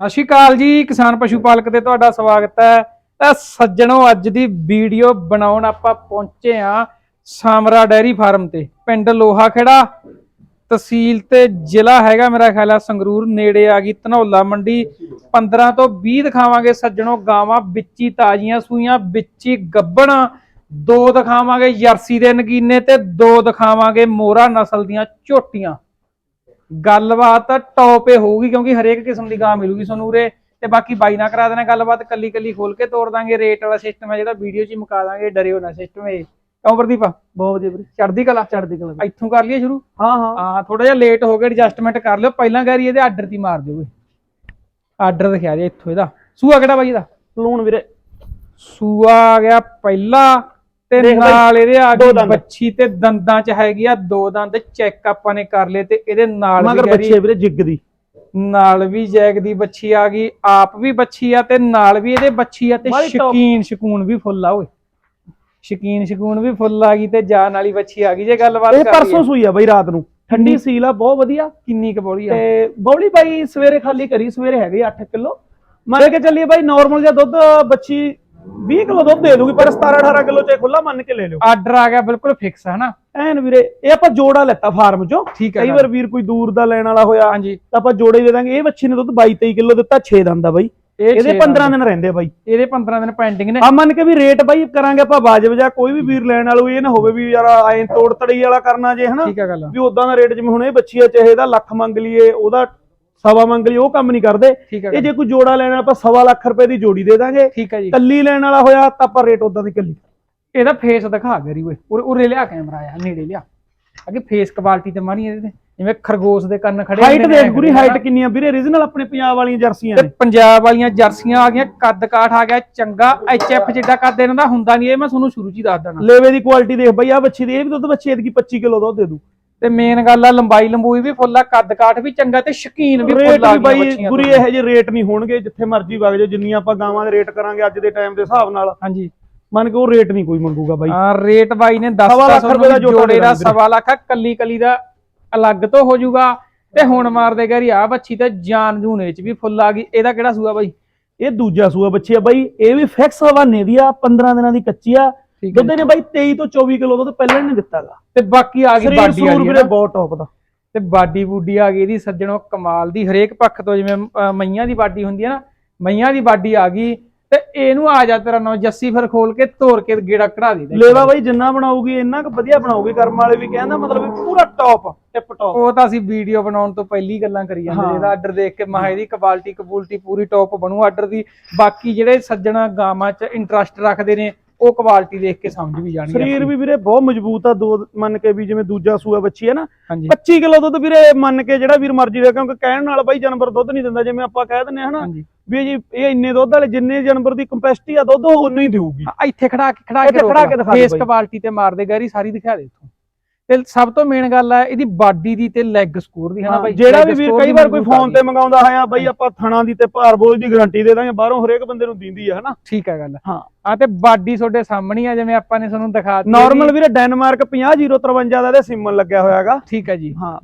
ਸਤਿ ਸ਼੍ਰੀ ਅਕਾਲ ਜੀ, ਕਿਸਾਨ ਪਸ਼ੂ ਪਾਲਕ ਤੇ ਤੁਹਾਡਾ ਸਵਾਗਤ ਹੈ। ਤਾਂ ਸੱਜਣੋ, ਅੱਜ ਦੀ ਵੀਡੀਓ ਬਣਾਉਣ ਆਪਾਂ ਪਹੁੰਚੇ ਆ ਸਾਮਰਾ ਡੈਰੀ ਫਾਰਮ ਤੇ, ਪਿੰਡ ਲੋਹਾ ਖੇੜਾ ਤਹਿਸੀਲ ਤੇ ਜ਼ਿਲ੍ਹਾ ਹੈਗਾ ਮੇਰਾ ਖਿਆਲ ਆ ਸੰਗਰੂਰ, ਨੇੜੇ ਆ ਗਈ ਧਨੌਲਾ ਮੰਡੀ। 15 ਤੋਂ 20 ਦਿਖਾਵਾਂਗੇ ਸੱਜਣੋ, ਗਾਵਾਂ ਵਿੱਚੀ ਤਾਜ਼ੀਆਂ ਸੂਈਆਂ, ਵਿੱਚੀ ਗੱਬਣ। ਦੋ ਦਿਖਾਵਾਂਗੇ ਜਰਸੀ ਦੇ ਨਗੀਨੇ ਤੇ, ਦੋ ਦਿਖਾਵਾਂਗੇ ਮੋਰਾ ਨਸਲ ਦੀਆਂ ਝੋਟੀਆਂ। ਗੱਲਬਾਤ ਟੌਪ ਹੋਊਗੀ ਕਿਉਂਕਿ ਹਰੇਕ ਕਿਸਮ ਦੀ ਗਾਂ ਮਿਲੂਗੀ ਤੁਹਾਨੂੰ ਉਰੇ। ਤੇ ਬਾਕੀ ਬਾਈ ਨਾ ਕਰਾ ਦੇਣਾ ਗੱਲਬਾਤ ਕੱਲੀ ਕੱਲੀ ਖੋਲ ਕੇ ਤੋੜ ਦਾਂਗੇ। ਰੇਟ ਵਾਲਾ ਸਿਸਟਮ ਹੈ ਜਿਹੜਾ ਵੀਡੀਓ 'ਚ ਹੀ ਮੁਕਾ ਦਾਂਗੇ। ਡਰਿਓ ਨਾ ਸਿਸਟਮ ਇਹ। ਕਿਉਂ ਪ੍ਰਦੀਪ? ਬਹੁਤ ਵਧੀਆ ਵੀਰੇ। ਚੜਦੀ ਕਲਾ? ਚੜ੍ਹਦੀ ਕਲਾ। ਇੱਥੋਂ ਕਰ ਲਈਏ ਸ਼ੁਰੂ? ਹਾਂ ਹਾਂ। ਹਾਂ ਥੋੜਾ ਜਿਹਾ ਲੇਟ ਹੋ ਗਿਆ ਐਡਜਸਟਮੈਂਟ ਕਰ ਲਿਓ। ਪਹਿਲਾਂ ਕਰੀ ਇਹਦੇ ਆਰਡਰ ਦੀ ਮਾਰ ਦਿਓ ਆਰਡਰ ਦਿਖਾ ਦੇ ਇੱਥੋਂ ਇਹਦਾ। ਸੂਆ ਕਿਹੜਾ ਬਾਈ ਇਹਦਾ? ਲੂਣ ਵੀਰੇ। ਸੂਆ ਆ ਗਿਆ ਪਹਿਲਾ। ਤੇ ਦੇਖ ਬਾਈ, ਨਾਲ ਇਹਦੇ ਆ ਦੋ ਗਈ ਦੰਦ। ਬੱਚੀ ਤੇ ਦੰਦਾਂ 'ਚ ਹੈਗੀ ਆ ਦੋ ਦੰਦ ਚੈੱਕ ਆਪਾਂ ਨੇ ਕਰ ਲਏ ਤੇ ਇਹਦੇ ਨਾਲ ਮਗਰ ਵੀ ਬੱਚੇ ਗੈਰੀ- ਵੀਰੇ ਜਿੱਗ ਦੀ। ਨਾਲ ਵੀ ਜੈਕ ਦੀ ਬੱਚੀ ਆ ਗਈ ਆਪ ਵੀ ਬੱਚੀ ਆ ਤੇ ਨਾਲ ਵੀ ਇਹਦੇ ਬੱਚੀ ਆ ਤੇ top- ਸ਼ਕੀਨ ਸ਼ਕੂਨ ਵੀ ਫੁੱਲ ਆ ਓਏ। ਸ਼ਕੀਨ ਸ਼ਕੂਨ ਵੀ ਫੁੱਲ ਆ ਗਈ ਤੇ ਜਾਨ ਵਾਲੀ ਬੱਚੀ ਆ ਗਈ ਜੇ ਗੱਲਬਾਤ ਇਹ ਕਰੀਏ। ਪਰਸੋਂ ਸੂਈ ਆ ਬਾਈ ਰਾਤ ਨੂੰ। ਠੰਡੀ ਸੀਲ ਆ ਬਹੁਤ ਵਧੀਆ। ਕਿੰਨੀ ਕੁ ਬੋਲੀ ਆ। ਤੇ ਬੌਲੀ ਬਾਈ ਸਵੇਰੇ ਖਾਲੀ ਕਰੀ ਸਵੇਰੇ ਹੈਗੇ 8 ਕਿਲੋ। ਮੰਨ ਕੇ ਚੱਲੀਏ ਬਾਈ ਨਾਰਮਲ ਜਿਹਾ ਦੁੱਧ ਬੱਚੀ 20 ਕਿਲੋ ਦੁੱਧ ਦੇ ਦੂਗੀ ਪਰ 17 18 ਕਿਲੋ ਚ ਖੁੱਲਾ ਮੰਨ ਕੇ ਲੈ ਲਿਓ। ਆਰਡਰ ਆ ਗਿਆ ਬਿਲਕੁਲ ਫਿਕਸ ਹੈ ਨਾ ਐਨ ਵੀਰੇ ਇਹ ਆਪਾਂ ਜੋੜਾ ਲੈਤਾ ਫਾਰਮ ਚੋਂ। ਠੀਕ ਹੈ ਕਈ। ਵਾਰ ਵੀਰ ਕੋਈ ਦੂਰ ਦਾ ਲੈਣ ਵਾਲਾ ਹੋਇਆ ਹਾਂਜੀ। ਤਾਂ ਆਪਾਂ ਜੋੜੇ ਦੇ ਦਾਂਗੇ। ਇਹ ਬੱਚੀ ਨੇ ਦੁੱਧ 22 23 ਕਿਲੋ ਦਿੱਤਾ 6 ਦੰਦ ਆ ਬਾਈ। ਇਹ ਇਹਦੇ ਛੇ 15 ਦੰਦ। ਦਿਨ ਰਹਿੰਦੇ ਬਾਈ। ਇਹਦੇ 15 ਦਿਨ ਪੈਂਡਿੰਗ ਨੇ। ਆ ਮੰਨ ਕੇ ਵੀ ਰੇਟ ਬਾਈ ਕਰਾਂਗੇ ਆਪਾਂ ਵਾਜਬ ਜਾਂ ਕੋਈ ਵੀ ਵੀਰ ਲੈਣ ਵਾਲਾ ਇਹ ਨਾ ਹੋਵੇ ਵੀ ਯਾਰ ਐਂ ਤੋੜ ਤੜੀ ਵਾਲਾ ਕਰਨਾ ਜੇ ਹਨਾ? ਵੀ ਉਦਾਂ ਦਾ ਰੇਟ ਜਿਵੇਂ ਹੁਣ ਇਹ ਬੱਚੀ ਆ ਚਾਹੇ ਇਹਦਾ ਲੱਖ ਮੰਗ ਲਈਏ ਉਹਦਾ ਸਵਾ ਮੰਗ ਲਈਏ ਉਹ ਕੰਮ ਨਹੀਂ ਕਰਦੇ। ਇਹ। ਜੇ ਕੋਈ ਜੋੜਾ ਲੈਣਾ ਆਪਾਂ ਸਵਾ ਲੱਖ ਰੁਪਏ ਦੀ ਜੋੜੀ ਦੇ ਦਾਂਗੇ। ਠੀਕ ਹੈ ਜੀ। ਕੱਲੀ ਲੈਣ ਵਾਲਾ ਹੋਇਆ ਤਾਂ ਆਪਾਂ ਰੇਟ ਉਦਾਂ ਦੀ ਕੱਲੀ ਇਹਦਾ ਫੇਸ ਦਿਖਾ ਗਰੀ ਓਏ। ਉਰੇ ਉਰੇ ਲਿਆ ਕੈਮਰਾ ਆ ਨੇੜੇ ਲਿਆ। ਅੱਗੇ ਫੇਸ ਕੁਆਲਿਟੀ ਤੇ ਮਾਰੀ ਇਹਦੇ ਤੇ। ਜਿਵੇਂ ਖਰਗੋਸ਼ ਦੇ ਕੰਨ ਖੜੇ ਹਾਈਟ ਦੇਖ ਗੁਰੀ ਹਾਈਟ ਕਿੰਨੀ ਆ ਵੀਰੇ origignal ਆਪਣੇ ਪੰਜਾਬ ਵਾਲੀਆਂ ਜਰਸੀਆਂ ਤੇ ਪੰਜਾਬ ਵਾਲੀਆਂ ਜਰਸੀਆਂ ਆ ਗਈਆਂ ਕੱਦ ਕਾਠ ਆ ਗਿਆ ਚੰਗਾ ਐਚਐਫ ਜਿੱਡਾ ਕੱਦ ਇਹਨਾਂ ਦਾ ਹੁੰਦਾ ਨਹੀਂ ਇਹ ਮੈਂ ਤੁਹਾਨੂੰ ਸ਼ੁਰੂ ਚ ਹੀ ਦੱਸ ਦੇਣਾ। ਲੇਵੇ ਦੀ ਕੁਆਲਿਟੀ ਦੇਖ ਬਈ ਆ ਬੱਚੀ ਦੀ ਇਹ ਵੀ ਦੁੱਧ ਬੱਚੀ ਇਹਦੀ 25 ਕਿਲੋ ਦੁੱਧ ਦੇ ਦੂ ਤੇ ਮੇਨ ਗੱਲ ਆ ਲੰਬਾਈ ਲੰਬੂਈ ਵੀ ਫੁੱਲ ਆ ਕੱਦ ਕਾਠ ਵੀ ਚੰਗਾ ਤੇ ਸ਼ਕੀਨ ਵੀ ਰੇਟ ਫੁੱਲ ਆ ਵੀ ਬਾਈ ਬੱਚੀਆਂ ਗੁਰੀ। ਇਹੋ ਜਿਹੇ ਰੇਟ ਨਹੀਂ ਹੋਣਗੇ ਜਿੱਥੇ ਮਰਜ਼ੀ ਵਗ ਜਾਓ ਜਿੰਨੀਆਂ ਆਪਾਂ ਗਾਵਾਂ ਦੇ ਰੇਟ ਕਰਾਂਗੇ ਅੱਜ ਦੇ ਟਾਈਮ ਦੇ ਹਿਸਾਬ ਨਾਲ। ਹਾਂਜੀ। ਮੰਨ ਕੇ ਉਹ ਰੇਟ ਨਹੀਂ ਕੋਈ ਮੰਗੂਗਾ ਬਾਈ। ਹਾਂ ਰੇਟ ਬਾਈ ਨੇ ਸਵਾ ਲੱਖ 10 ਰੁਪਏ ਦਾ ਜੋੜਾ ਜੋੜੇ ਦਾ ਦੇਣਾ। ਸਵਾ ਲੱਖ ਆ ਕੱਲੀ ਕੱਲੀ ਦਾ ਅਲੱਗ ਤੋਂ ਹੋ ਜਾਊਗਾ। ਤੇ ਹੁਣ ਮਾਰ ਦੇ ਗਰੀ ਆ ਬੱਚੀ ਤੇ ਜਾਨ ਜੂਨੇ ਚ ਵੀ ਫੁੱਲ ਆ ਗਈ। ਇਹਦਾ ਕਿਹੜਾ ਸੂਆ ਬਾਈ? ਇਹ ਦੂਜਾ ਸੂਆ ਬੱਚੀ ਆ ਬਾਈ ਇਹ ਵੀ ਫਿਕਸ ਹਵਾਨੇ ਦੀ ਆ 15 ਦਿਨਾਂ ਦੀ ਕੱਚੀ ਆ। ਠੀਕ ਹੈ ਦੁੱਧ ਨੇ ਬਾਈ 23 ਤੋਂ 24 ਕਿਲੋ ਦੁੱਧ ਪਹਿਲਾਂ ਹੀ ਨਹੀਂ ਦਿੱਤਾਗਾ। ਤੇ ਬਾਕੀ ਆ ਗਈ ਸਰੀਰ ਬਾਡੀ ਸੂਰ ਵਾਲੀ ਵੀਰੇ ਬਹੁਤ ਟੌਪ ਦਾ। ਤੇ ਬਾਡੀ ਬੂਡੀ ਆ ਗਈ ਇਹਦੀ ਸੱਜਣੋ ਕਮਾਲ ਦੀ। ਹਰੇਕ ਪੱਖ ਤੋਂ ਜਿਵੇਂ ਅਹ, ਮਈਆਂ ਦੀ ਬਾਡੀ ਹੁੰਦੀ ਹੈ ਨਾ ਮਈਆਂ ਦੀ ਬਾਡੀ ਆ ਗਈ। ਤੇ ਇਹਨੂੰ ਆ ਜਾ ਤੇਰਾ ਨੌ ਜੱਸੀ ਫਿਰ ਖੋਲ ਕੇ ਤੋੜ ਕੇ ਗੇੜਾ ਕਢਾ ਦੇ ਦੇ ਲੇਵਾ ਬਾਈ ਜਿੰਨਾ ਬਣਾਉਗੀ ਇੰਨਾ ਕੁ ਵਧੀਆ ਬਣਾਉਗੀ ਕਰਮ ਵਾਲੇ ਵੀ ਕਹਿੰਦਾ ਮਤਲਬ ਵੀ ਪੂਰਾ ਟੌਪ ਟਿਪ ਟੌਪ। ਉਹ ਤਾਂ ਅਸੀਂ ਵੀਡੀਓ ਬਣਾਉਣ ਤੋਂ ਪਹਿਲੀ ਗੱਲਾਂ ਕਰੀ ਜਾਂਦੇ ਹਾਂ। ਇਹਦਾ ਆਰਡਰ ਦੇਖ ਕੇ ਮਹਾ ਇਹਦੀ ਕੁਆਲਿਟੀ ਕਬੂਲਟੀ ਪੂਰੀ ਟੌਪ ਬਣੂ ਆਰਡਰ ਦੀ। ਬਾਕੀ ਜਿਹੜੇ ਸੱਜਣਾ ਗਾਵਾਂ 'ਚ ਇੰਟਰਸਟ ਰੱਖਦੇ ਨੇ ਉਹ ਕੁਆਲਿਟੀ ਦੇਖ ਕੇ ਸਮਝ ਵੀ ਜਾਣਗੇ ਸਰੀਰ ਵੀ ਵੀਰੇ ਬਹੁਤ ਮਜ਼ਬੂਤ ਆ ਦੋ ਮੰਨ ਕੇ ਵੀ ਜਿਵੇਂ ਦੂਜਾ ਸੂਆ ਬੱਚੀ ਹੈ ਨਾ ਹਾਂਜੀ। 25 ਕਿਲੋ ਦੁੱਧ ਵੀਰੇ ਮੰਨ ਕੇ ਜਿਹੜਾ ਵੀਰ ਮਰਜ਼ੀ ਦਾ ਕਿਉਂਕਿ ਕਹਿਣ ਨਾਲ ਬਾਈ ਜਾਨਵਰ ਦੁੱਧ ਨਹੀਂ ਦਿੰਦਾ ਜਿਵੇਂ ਆਪਾਂ ਕਹਿ ਆ ਹਨਾ ਵੀ ਜੀ ਇਹ ਇੰਨੇ ਦੁੱਧ ਵਾਲੇ ਜਿੰਨੇ ਜਾਨਵਰ ਦੀ ਕੰਪੈਸਿਟੀ ਆ ਦੁੱਧ ਉਹ ਉਨਾ ਹੀ ਦੇਊਗੀ ਇੱਥੇ ਖੜਾ ਕੇ ਖੜਾ ਕੇ ਖੜਾ ਕੇ ਦਿਖਾ ਦੇ ਫੇਸ। ਕੁਆਲਿਟੀ ਤੇ ਮਾਰ ਦੇ ਗੈਰੀ ਸਾਰੀ ਦਿਖਾ ਦੇ ਇੱਥੋਂ। ਤੇ ਸਭ ਤੋਂ ਮੇਨ ਗੱਲ ਹੈ ਇਹਦੀ ਬਾਡੀ ਦੀ ਤੇ ਲੈਗ ਸਕੋਰ ਦੀ ਹੈ ਨਾ ਹਾਂ, ਬਾਈ? ਜਿਹੜਾ ਵੀ ਵੀਰ ਕਈ ਵਾਰ ਕੋਈ ਆ। ਫੋਨ। ਤੇ ਮੰਗਾਉਂਦਾ ਹੈ ਬਾਈ ਆਪਾਂ ਥਣਾ ਦੀ ਤੇ ਭਾਰ ਬੋਝ ਦੀ ਗਾਰੰਟੀ ਦੇ ਦਾਂਗੇ ਬਾਹਰੋਂ ਹਰੇਕ ਬੰਦੇ ਨੂੰ ਦਿੰਦੀ ਆ ਹਨਾ? ਠੀਕ ਹੈ ਗੱਲ। ਹਾਂ। ਆ ਤੇ ਬਾਡੀ ਤੁਹਾਡੇ ਸਾਹਮਣੇ ਆ ਜਿਵੇਂ ਆਪਾਂ ਨੇ ਤੁਹਾਨੂੰ ਦਿਖਾ ਦਿੱਤੀ ਨਾਰਮਲ ਵੀਰੇ ਡੈਨਮਾਰਕ 50053 ਦਾ ਇਹਦੇ ਸਿਮਨ ਲੱਗਿਆ ਹੋਇਆਗਾ ਠੀਕ ਹੈ ਜੀ। ਹਾਂ।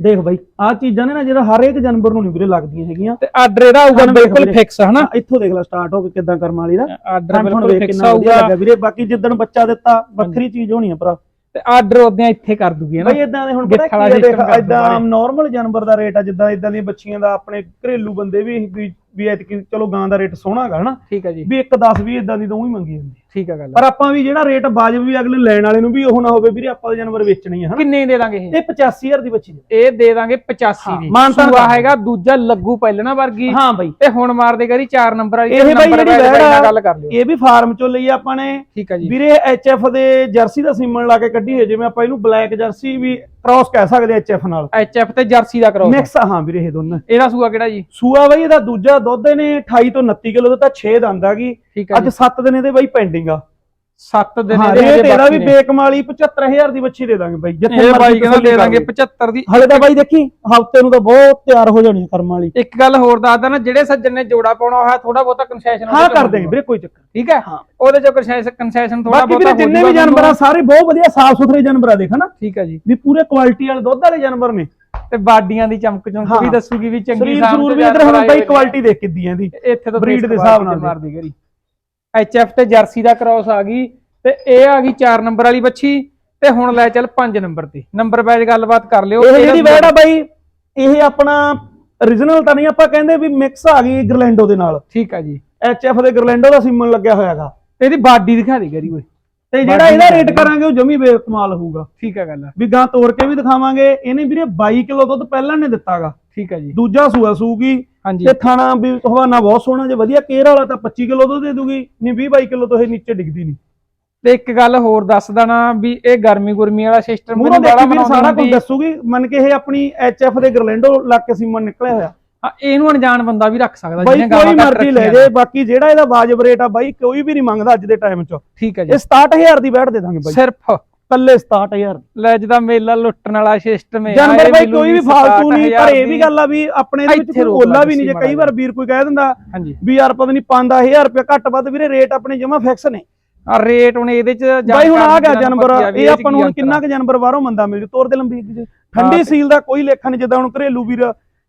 ਦੇਖ ਬਾਈ ਆ ਚੀਜ਼ਾਂ ਨੇ ਨਾ ਜਿਹੜਾ ਹਰ ਇੱਕ ਜਾਨਵਰ ਨੂੰ ਨਹੀਂ ਵੀਰੇ ਲੱਗਦੀਆਂ ਹੈਗੀਆਂ। ਤੇ ਆਰਡਰ ਇਹਦਾ ਆਊਗਾ ਬਿਲਕੁਲ। ਫਿਕਸ ਹੈ ਨਾ ਹਾਂ, ਇੱਥੋਂ ਦੇਖ ਲੈ ਸਟਾਰਟ ਹੋ ਕੇ ਕਿਦਾਂ ਕਰਮ ਵਾਲੀ ਦਾ। ਆਰਡਰ ਬਿਲਕੁਲ ਫਿਕਸ ਆਊਗਾ। ਵੀਰੇ। ਬਾਕੀ ਜਿੱਦਣ ਬੱਚਾ ਦਿੱਤਾ ਵੱਖਰੀ ਚੀਜ਼ ਹੋਣੀ ਆ ਭਰਾ। ਤੇ ਆਰਡਰ ਉਹਦੇ ਇੱਥੇ ਕਰ ਦੂਗੀ ਹੈ ਨਾ? ਬਈ ਇਦਾਂ ਦੇ ਹੁਣ ਪਤਾ ਕੀ ਆ, ਦੇਖ ਇਦਾਂ ਨਾਰਮਲ ਜਾਨਵਰ ਦਾ ਰੇਟ ਆ ਜਿੱਦਾਂ ਇਦਾਂ ਦੀਆਂ ਬੱਚੀਆਂ ਦਾ ਆਪਣੇ ਘਰੇਲੂ ਬੰਦੇ ਵੀ ਵੀ ਐਤਕੀ ਚਲੋ ਗਾਂ ਦਾ ਰੇਟ ਸੋਹਣਾ ਹੈਗਾ ਹਨਾ? ਠੀਕ ਹੈ ਜੀ। ਵੀ ਇੱਕ 10 20 ਇਦਾਂ ਦੀ ਤਾਂ ਉਹ ਹੀ ਮੰਗੀ ਜਾਂਦੀ। ਠੀਕ ਹੈ ਗੱਲ ਪਰ ਆਪਾਂ ਵੀ ਜਿਹੜਾ ਰੇਟ ਵਾਜਬ ਵੀ ਅਗਲੇ ਲੈਣ ਵਾਲੇ ਨੂੰ ਵੀ ਉਹ ਨਾ ਹੋਵੇ ਵੀਰੇ ਆਪਾਂ ਦੇ ਜਾਨਵਰ ਵੇਚਣੇ ਆ ਹਨਾ? ਕਿੰਨੇ ਦੇ ਦਾਂਗੇ ਇਹ? ਇਹ 85000 ਦੀ ਬੱਚੀ ਹੈ। ਇਹ ਦੇ ਦਾਂਗੇ 85 ਹਾਂ, ਦੀ। ਸੂਆ ਕਰ ਹੈਗਾ ਦੂਜਾ ਲੱਗੂ ਪਹਿਲਣਾ ਵਰਗੀ। ਹਾਂ ਬਾਈ। ਤੇ ਹੁਣ ਮਾਰ ਦੇ ਗਰੀ 4 ਨੰਬਰ ਵਾਲੀ ਇਹ ਬਾਈ ਜਿਹੜੀ ਵੈੜ ਗੱਲ ਕਰ ਲਿਓ। ਇਹ ਵੀ ਫਾਰਮ ਚੋਂ ਲਈ ਆਪਾਂ ਨੇ। ਠੀਕ ਹੈ ਜੀ। ਵੀਰੇ ਐਚਐਫ ਦੇ ਜਰਸੀ ਦਾ ਸੀਮਨ ਲਾ ਕੇ ਕੱਢੀ ਹੈ ਜਿਵੇਂ ਆਪਾਂ ਇਹਨੂੰ ਬਲੈਕ ਜਰਸੀ ਵੀ ਕ੍ਰਾਸ ਕਹਿ ਸਕਦੇ ਐਚਐਫ ਨਾਲ। ਐਚਐਫ ਤੇ ਜਰਸੀ ਦਾ ਕਰੋ ਮਿਕਸ ਹਾਂ ਵੀਰੇ ਇਹ ਦੋਨੋਂ। ਇਹਦਾ ਸੂਆ ਕਿਹੜਾ ਜੀ? ਸੂਆ ਬਾਈ ਇਹਦਾ ਦੂਜਾ ਦੁੱਧ ਨੇ 28 ਤੋਂ 29 ਕਿਲੋ ਦਿੱਤਾ 6 ਦੰਦ ਆ ਗਈ ਅੱਜ ਜੀ। 7 ਦਿਨ ਇਹਦੇ ਬਾਈ ਪੈਂਡਿੰਗ ਆ। 7 ਦਿਨ ਹਾਂ ਇਹਦੇ ਰੇਟ ਇਹਦਾ ਬਾਕੀ ਵੀ ਨੇ। ਬੇਕਮਾਲੀ 75000 ਦੀ ਬੱਚੀ ਦੇ ਦਾਂਗੇ ਬਾਈ ਜਿੱਥੇ ਇਹ ਮਰਜ਼ੀ ਬਾਈ ਕਹਿੰਦਾ ਦੇ ਦਾਂਗੇ ਲਈ। 75 ਦੀ। ਹਲੇ ਤਾਂ ਬਾਈ ਦੇਖੀ ਹਫ਼ਤੇ ਨੂੰ ਤਾਂ ਬਹੁਤ ਤਿਆਰ ਹੋ ਜਾਣੀ ਆ ਕਰਮ ਵਾਲੀ। ਇੱਕ ਗੱਲ ਹੋਰ ਦੱਸਦਾ ਨਾ ਜਿਹੜੇ ਸੱਜਣ ਨੇ ਜੋੜਾ ਪਾਉਣਾ ਹੋਇਆ ਥੋੜਾ ਬਹੁਤਾ ਕਨਸੈਸ਼ਨ ਹਾਂ ਕਰ ਦੇਂਗੇ ਵੀਰੇ ਕੋਈ ਚੱਕਰ ਠੀਕ ਹੈ? ਹਾਂ। ਉਹਦੇ ਚੋਂ ਕਨਸੈਸ਼ਨ ਕਨਸੈਸ਼ਨ ਥੋੜਾ ਬਾਕੀ ਬਹੁਤਾ ਵੀਰੇ ਜਿੰਨੇ ਵੀ ਜਾਊਗਾ ਜਾਨਵਰ ਆ ਸਾਰੇ ਬਹੁਤ ਵਧੀਆ ਸਾਫ਼ ਸੁਥਰੇ ਜਾਨਵਰ ਆ ਦੇਖ ਠੀਕ ਹੈ ਜੀ। ਵੀ ਪੂਰੇ ਕੁਆਲਿਟੀ ਵਾਲੇ ਦੁੱਧ ਵਾਲੇ ਜਾਨਵਰ ਨੇ। ਤੇ ਬਾਡੀਆਂ ਦੀ ਚਮਕ ਚਮਕ ਵੀ ਹਾਂ। ਦੱਸੂਗੀ ਵੀ ਚੰਗੀ ਸਰੀਰ ਸਾਂਭ ਸਰੂਰ ਤੇ ਵੀ ਇਧਰ ਜਾਨਵਰ ਹੁਣ ਆਏ ਬਾਈ ਹੋਏ ਨੇ। ਕੁਆਲਿਟੀ ਦੇਖ ਕਿੱਦੀ ਦੀ ਇੱਥੇ ਤੋਂ base ਦੇ ਹਿਸਾਬ ਨਾਲ ਮਾਰਦੀ ਗਰੀ। ਐਚਐਫ ਤੇ ਜਰਸੀ ਦਾ ਕ੍ਰਾਸ ਆ ਗਈ ਤੇ ਇਹ ਆ ਗਈ 4 ਨੰਬਰ ਵਾਲੀ ਬੱਚੀ ਤੇ ਹੁਣ ਲੈ ਚੱਲ 5 ਨੰਬਰ ਤੇ। ਨੰਬਰ ਵਾਈਜ਼ ਗੱਲਬਾਤ ਕਰ ਲਿਓ। ਇਹ ਜਿਹੜੀ ਵੈੜ ਆ ਬਾਈ ਇਹ ਆਪਣਾ origignal ਤਾਂ ਨਹੀਂ ਆਪਾਂ ਕਹਿੰਦੇ ਵੀ ਮਿਕਸ ਆ ਗਈ ਗਰਲੈਂਡੋ ਦੇ ਨਾਲ। ਠੀਕ ਆ ਜੀ। ਐਚਐਫ ਦੇ ਗਰਲੈਂਡੋ ਦਾ ਸੀਮਨ ਲੱਗਿਆ ਹੋਇਆਗਾ। ਇਹਦੀ ਬਾਡੀ ਦਿਖਾ ਦੇ ਗਰੀ ਓਏ। ਤੇ ਜਿਹੜਾ ਇਹਦਾ ਰੇਟ ਕਰਾਂਗੇ ਉਹ ਜਮੀ ਬੇਕਮਾਲ ਹੋਊਗਾ। ਠੀਕ ਆ ਗੱਲ ਵੀ ਗਾਂ ਤੋੜ ਕੇ ਵੀ ਦਿਖਾਵਾਂਗੇ। ਇਹਨੇ ਵੀਰੇ 22 ਕਿਲੋ ਦੁੱਧ ਪਹਿਲਾਂ ਨੇ ਦਿੱਤਾਗਾ। ਠੀਕ ਆ ਜੀ। ਦੂਜਾ ਸੂਆ ਸੂਗੀ। ਹਾਂਜੀ। ਤੇ ਥਾਣਾ ਵੀ ਹਵਾਨਾ ਬਹੁਤ ਸੋਹਣਾ ਜੇ ਵਧੀਆ ਕੇਅਰ ਵਾਲਾ ਤਾਂ 25 ਕਿਲੋ ਦੁੱਧ ਦੇ ਦੂਗੀ। ਨਹੀਂ 20 22 ਕਿਲੋ ਤੋਂ ਇਹ ਨੀਚੇ ਡਿੱਗਦੀ ਨਹੀਂ। ਤੇ ਇੱਕ ਗੱਲ ਹੋਰ ਦੱਸ ਦੇਣਾ ਵੀ ਇਹ ਗਰਮੀ ਗੁਰਮੀ ਵਾਲਾ ਸਿਸਟਮ ਦੇਖੀ ਵੀਰ ਸਾਰਾ ਕੁਝ ਦੱਸੂਗੀ। ਮੰਨ ਕੇ ਇਹ ਆਪਣੀ ਐਚਐਫ ਦੇ ਗਰਲੈਂਡੋ ਲੱਗ ਕੇ ਸੀਮਨ ਨਿਕਲਿਆ ਹੋਇਆ। ਹਾਂ, ਇਹਨੂੰ ਅਣਜਾਣ ਬੰਦਾ ਵੀ ਰੱਖ ਸਕਦਾ ਜਿਹਨੇ ਕੋਈ ਗਾਵਾਂ ਘੱਟ ਮਰਜ਼ੀ ਲੈ ਜੇ ਬਾਕੀ ਜਿਹੜਾ ਇਹਦਾ ਵਾਜਬ ਰੇਟ ਆ ਬਾਈ ਕੋਈ ਵੀ ਨਹੀਂ ਮੰਗਦਾ ਅੱਜ ਦੇ ਟਾਈਮ 'ਚ। ਠੀਕ ਆ ਜੀ। ਇਹ 67000 ਦੀ ਬੈਠ ਦੇ ਦਾਂਗੇ ਬਾਈ। ਸਿਰਫ। ਕੱਲੇ 67000 ਲੈ ਜਿਹਦਾ ਮੇਲਾ ਲੁੱਟਣ ਵਾਲਾ ਸਿਸਟਮ ਹੈ ਜਾਨਵਰ ਬਾਈ ਕੋਈ ਵੀ ਫਾਲਤੂ ਨਹੀਂ ਪਰ ਇਹ ਵੀ ਗੱਲ ਆ ਵੀ ਆਪਣੇ ਦੇ ਵਿੱਚ ਕੋਈ ਓਲਾ ਵੀ ਨਹੀਂ ਜੇ ਕਈ ਵਾਰ ਵੀਰ ਕੋਈ ਕਹਿ ਦਿੰਦਾ ਵੀ ਯਾਰ ਪਤਾ ਨਹੀਂ 5000 ਰੁਪਏ ਘੱਟ ਵੱਧ ਵੀਰੇ ਰੇਟ ਆਪਣੇ ਜਮਾ ਫਿਕਸ ਨੇ। ਆ ਰੇਟ ਹੁਣ ਇਹਦੇ ਚ ਬਾਈ ਹੁਣ ਆ ਗਿਆ ਜਾਨਵਰ ਇਹ ਆਪਾਂ ਨੂੰ ਹੁਣ ਕਿੰਨਾ ਕੁ ਜਾਨਵਰ ਬਾਹਰੋਂ ਮੰਦਾ ਮਿਲ ਜੂ ਤੋਰ ਦੇ ਲੰਬੀ ਠੰਡੀ ਸੀਲ ਦਾ ਕੋਈ ਲੇਖਾ ਨਹੀਂ ਜਿੱਦਾਂ ਹੁਣ ਘਰੇਲੂ ਵੀਰ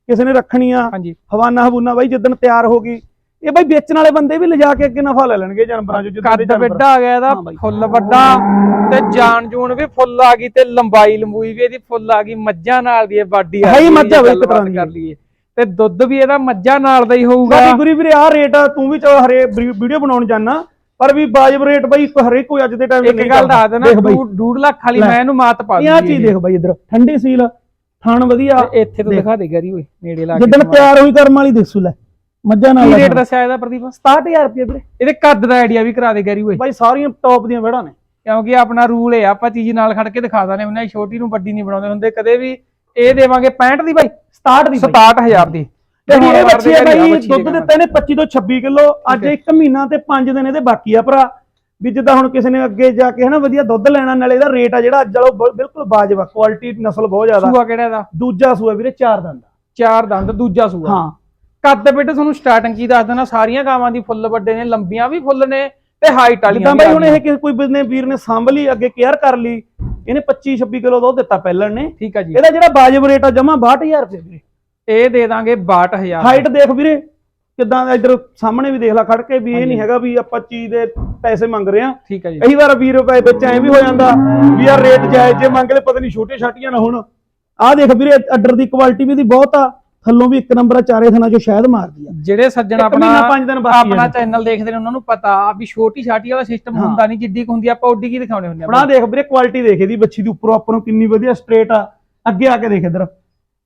ਕਿਸੇ ਨੇ ਰੱਖਣੀ ਆ ਹਾਂਜੀ। ਹਵਾਨਾ ਹਬੂਨਾ ਬਾਈ ਜਿੱਦਣ ਤਿਆਰ ਹੋ ਗਈ ਇਹ ਬਾਈ ਵੇਚਣ ਵਾਲੇ ਬੰਦੇ ਵੀ ਲਿਜਾ ਕੇ ਅੱਗੇ ਨਫਾ ਲੈ ਲੈਣਗੇ ਜਾਨਵਰਾਂ ਚੋਂ ਜਿੱਦਾਂ ਦੇ ਕੱਦ ਵੱਡਾ ਆ ਗਿਆ ਇਹਦਾ। ਫੁੱਲ ਵੱਡਾ ਤੇ ਜਾਨ ਜੂਨ ਵੀ ਫੁੱਲ ਆ ਗਈ ਤੇ ਲੰਬਾਈ ਲੰਬੂਈ ਵੀ ਇਹਦੀ ਫੁੱਲ ਆ ਗਈ ਮੱਝਾਂ ਨਾਲ ਦੀ ਇਹ ਬਾਡੀ ਆ ਗਈ, ਮੱਝਾਂ ਤਰ੍ਹਾਂ ਦੀ। ਕਰ ਲਈਏ। ਤੇ ਦੁੱਧ ਵੀ ਇਹਦਾ ਮੱਝਾਂ ਨਾਲ ਦਾ ਹੀ ਹੋਊਗਾ। ਬਾਕੀ ਗੁਰੀ ਵੀਰੇ ਆਹ ਰੇਟ ਆ ਤੂੰ ਵੀ ਚਲੋ ਹਰੇ ਵੀਡੀਓ ਬਣਾਉਣ ਜਾਣਾ ਪਰ ਵੀ ਬਾਜਬ ਰੇਟ ਬਾਈ ਹਰੇਕ ਕੋਈ ਅੱਜ ਦੇ ਟਾਈਮ ਇੱਕ ਗੱਲ ਦੱਸ ਦੇਣਾ ਦੇਖ ਬਾਈ। 2 ਲੱਖ ਵਾਲੀ। ਮੈਂ ਇਹਨੂੰ ਮਾਤ ਪਾ ਇਹ ਦੂੰਗੀ ਚੀਜ਼ ਦੇਖ ਬਾਈ ਇਧਰ ਠੰਡੀ ਸੀਲ। ਥਣ ਵਧੀਆ। ਤੇ ਇੱਥੇ ਤੋਂ ਦੇਖ। ਦਿਖਾ ਦੇ ਗਰੀ ਓਏ ਨੇੜੇ ਲਾ ਕੇ ਜਿੱਦਣ ਤਿਆਰ ਹੋਈ ਕਰਮ ਵਾਲੀ ਦੇਖਸੂ ਲੈ। ਮੱਝਾਂ ਨਾਲ ਕੀ ਰੇਟ। ਦੱਸਿਆ ਇਹਦਾ ਪ੍ਰਦੀਪ? 67000 ਰੁਪਏ ਵੀਰੇ। ਇਹਦੇ ਕੱਦ ਦਾ ਆਈਡੀਆ ਵੀ ਕਰਾ ਦੇ ਗਰੀ ਓਏ। ਬਾਈ ਸਾਰੀਆਂ ਟੌਪ ਦੀਆਂ ਵੜਾਂ ਨੇ। ਕਿਉਂਕਿ ਆਪਣਾ ਰੂਲ ਹੈ ਆਪਾਂ ਚੀਜ਼ ਨਾਲ ਖੜ ਕੇ ਦਿਖਾ ਦਾਨੇ ਉਹਨਾਂ ਛੋਟੀ ਨੂੰ ਵੱਡੀ ਨਹੀਂ ਬਣਾਉਂਦੇ ਹੁੰਦੇ। ਕਦੇ ਵੀ ਇਹ ਦੇਵਾਂਗੇ 65 ਦੀ ਬਾਈ 67 ਦੀ ਬਾਈ। 67000 ਦੀ। ਤੇ ਹੁਣ ਇਹ ਬੱਚੇ ਦੀ ਬਾਈ ਦੁੱਧ ਦਿੱਤੇ ਨੇ 25 ਤੋਂ 26 ਕਿਲੋ। ਅੱਜ 1 ਮਹੀਨਾ ਤੇ 5 ਦਿਨ ਇਹਦੇ ਬਾਕੀ ਆ ਭਰਾ। ਵੀ ਜਿੱਦਾਂ ਹੁਣ ਕਿਸੇ ਨੇ ਅੱਗੇ ਜਾ ਕੇ ਹਨਾ ਵਧੀਆ ਦੁੱਧ ਲੈਣਾ ਨਾਲੇ ਇਹਦਾ ਰੇਟ ਆ ਜਿਹੜਾ ਅੱਜ ਵਾਲਾ ਬਿਲਕੁਲ ਬਾਜਬ ਆ ਕੁਆਲਿਟੀ ਨਸਲ ਬਹੁਤ ਜ਼ਿਆਦਾ। ਸੂਆ ਕਿਹੜਾ ਦਾ ਦੂਜਾ ਸੂਆ ਵੀਰੇ ਚਾਰ ਦੰਦ। ਚਾਰ ਦੰਦ ਦੂਜਾ ਸੂਆ। ਹਾਂ। ਕੱਦ ਬੇਟੇ ਤੁਹਾਨੂੰ ਸਟਾਰਟਿੰਗ ਕੀ ਦੱਸ ਦੇਣਾ ਸਾਰੀਆਂ ਗਾਵਾਂ ਦੀ ਫੁੱਲ ਵੱਡੇ ਨੇ ਲੰਬੀਆਂ ਵੀ ਫੁੱਲ ਨੇ ਤੇ ਹਾਈਟ ਵਾਲੀਆਂ ਜਿੱਦਾਂ ਵੀ ਬਾਈ ਹੁਣ। ਇਹ ਕਿਸੇ ਕੋਈ ਬਿਜ਼ਨੇ ਵੀਰ ਨੇ ਸੰਭ ਲਈ ਅੱਗੇ ਕੇਅਰ ਕਰ ਲਈ ਇਹਨੇ 25 26 ਕਿਲੋ ਦੁੱਧ ਦਿੱਤਾ ਪਹਿਲਾਂ ਨੇ ਠੀਕ ਆ ਜੀ। ਇਹਦਾ ਜਿਹੜਾ ਬਾਜਬ ਰੇਟ ਆ ਜਮਾ 62000 ਰੁਪਏ ਵੀਰੇ। ਇਹ ਦੇ ਦਾਂਗੇ 62000 ਹਾਈਟ ਦੇਖ ਵੀਰੇ ਕਿਦਾਂ ਇਧਰ ਸਾਹਮਣੇ ਵੀ ਦੇਖ ਲੈ ਖੜ ਕੇ ਵੀ ਇਹ ਨਹੀਂ ਹੈਗਾ ਵੀ ਆਪਾਂ ਚੀਜ਼ ਦੇ ਪੈਸੇ ਮੰਗ ਰਹੇ ਆ ਠੀਕ ਆ ਜੀ। ਕਈ ਵਾਰ 20 ਰੁਪਏ ਵਿੱਚ ਐ ਵੀ ਹੋ ਜਾਂਦਾ ਵੀ ਯਾਰ ਰੇਟ ਜਾਇਜ਼ ਜੇ ਮੰਗਦੇ ਪਤਾ ਨਹੀਂ ਛੋਟੇ ਛਾਟੀਆਂ ਨਾ ਹੋਣ। ਆਹ ਦੇਖ ਵੀਰੇ ਅੱਡਰ ਦੀ ਕੁਆਲਿਟੀ ਵੀ ਦੀ ਬਹੁਤ ਆ। ਥੱਲੋਂ ਵੀ ਇੱਕ ਨੰਬਰ ਆ ਚਾਰੇ ਥਣਾ ਚੋਂ ਸ਼ਾਇਦ ਮਾਰਦੀ ਆ। ਜਿਹੜੇ ਸੱਜਣ ਆਪਣਾ ਆਪਣਾ ਆ ਚੈਨਲ ਦੇਖਦੇ ਨੇ ਉਹਨਾਂ ਨੂੰ ਪਤਾ ਆ ਵੀ ਛੋਟੀ ਛਾਟੀ ਵਾਲਾ ਸਿਸਟਮ ਹਾਂ। ਹੁੰਦਾ ਨਹੀਂ ਜਿੱਡੀ ਕੁ ਹੁੰਦੀ ਆ, ਆਪਾਂ ਓਡੀ ਕੀ ਦਿਖਾਉਣੇ ਹੁੰਦੇ ਹੁਣ ਆਹ ਦੇਖ ਵੀਰੇ ਕੁਆਲਿਟੀ ਦੇਖ ਇਹਦੀ ਬੱਚੀ ਦੀ ਉੱਪਰੋਂ ਆਪਾਂ ਨੂੰ ਕਿੰਨੀ ਵਧੀਆ ਸਟ੍ਰੇਟ ਆ। ਅੱਗੇ ਆ ਕੇ ਦੇਖ ਇਧਰ।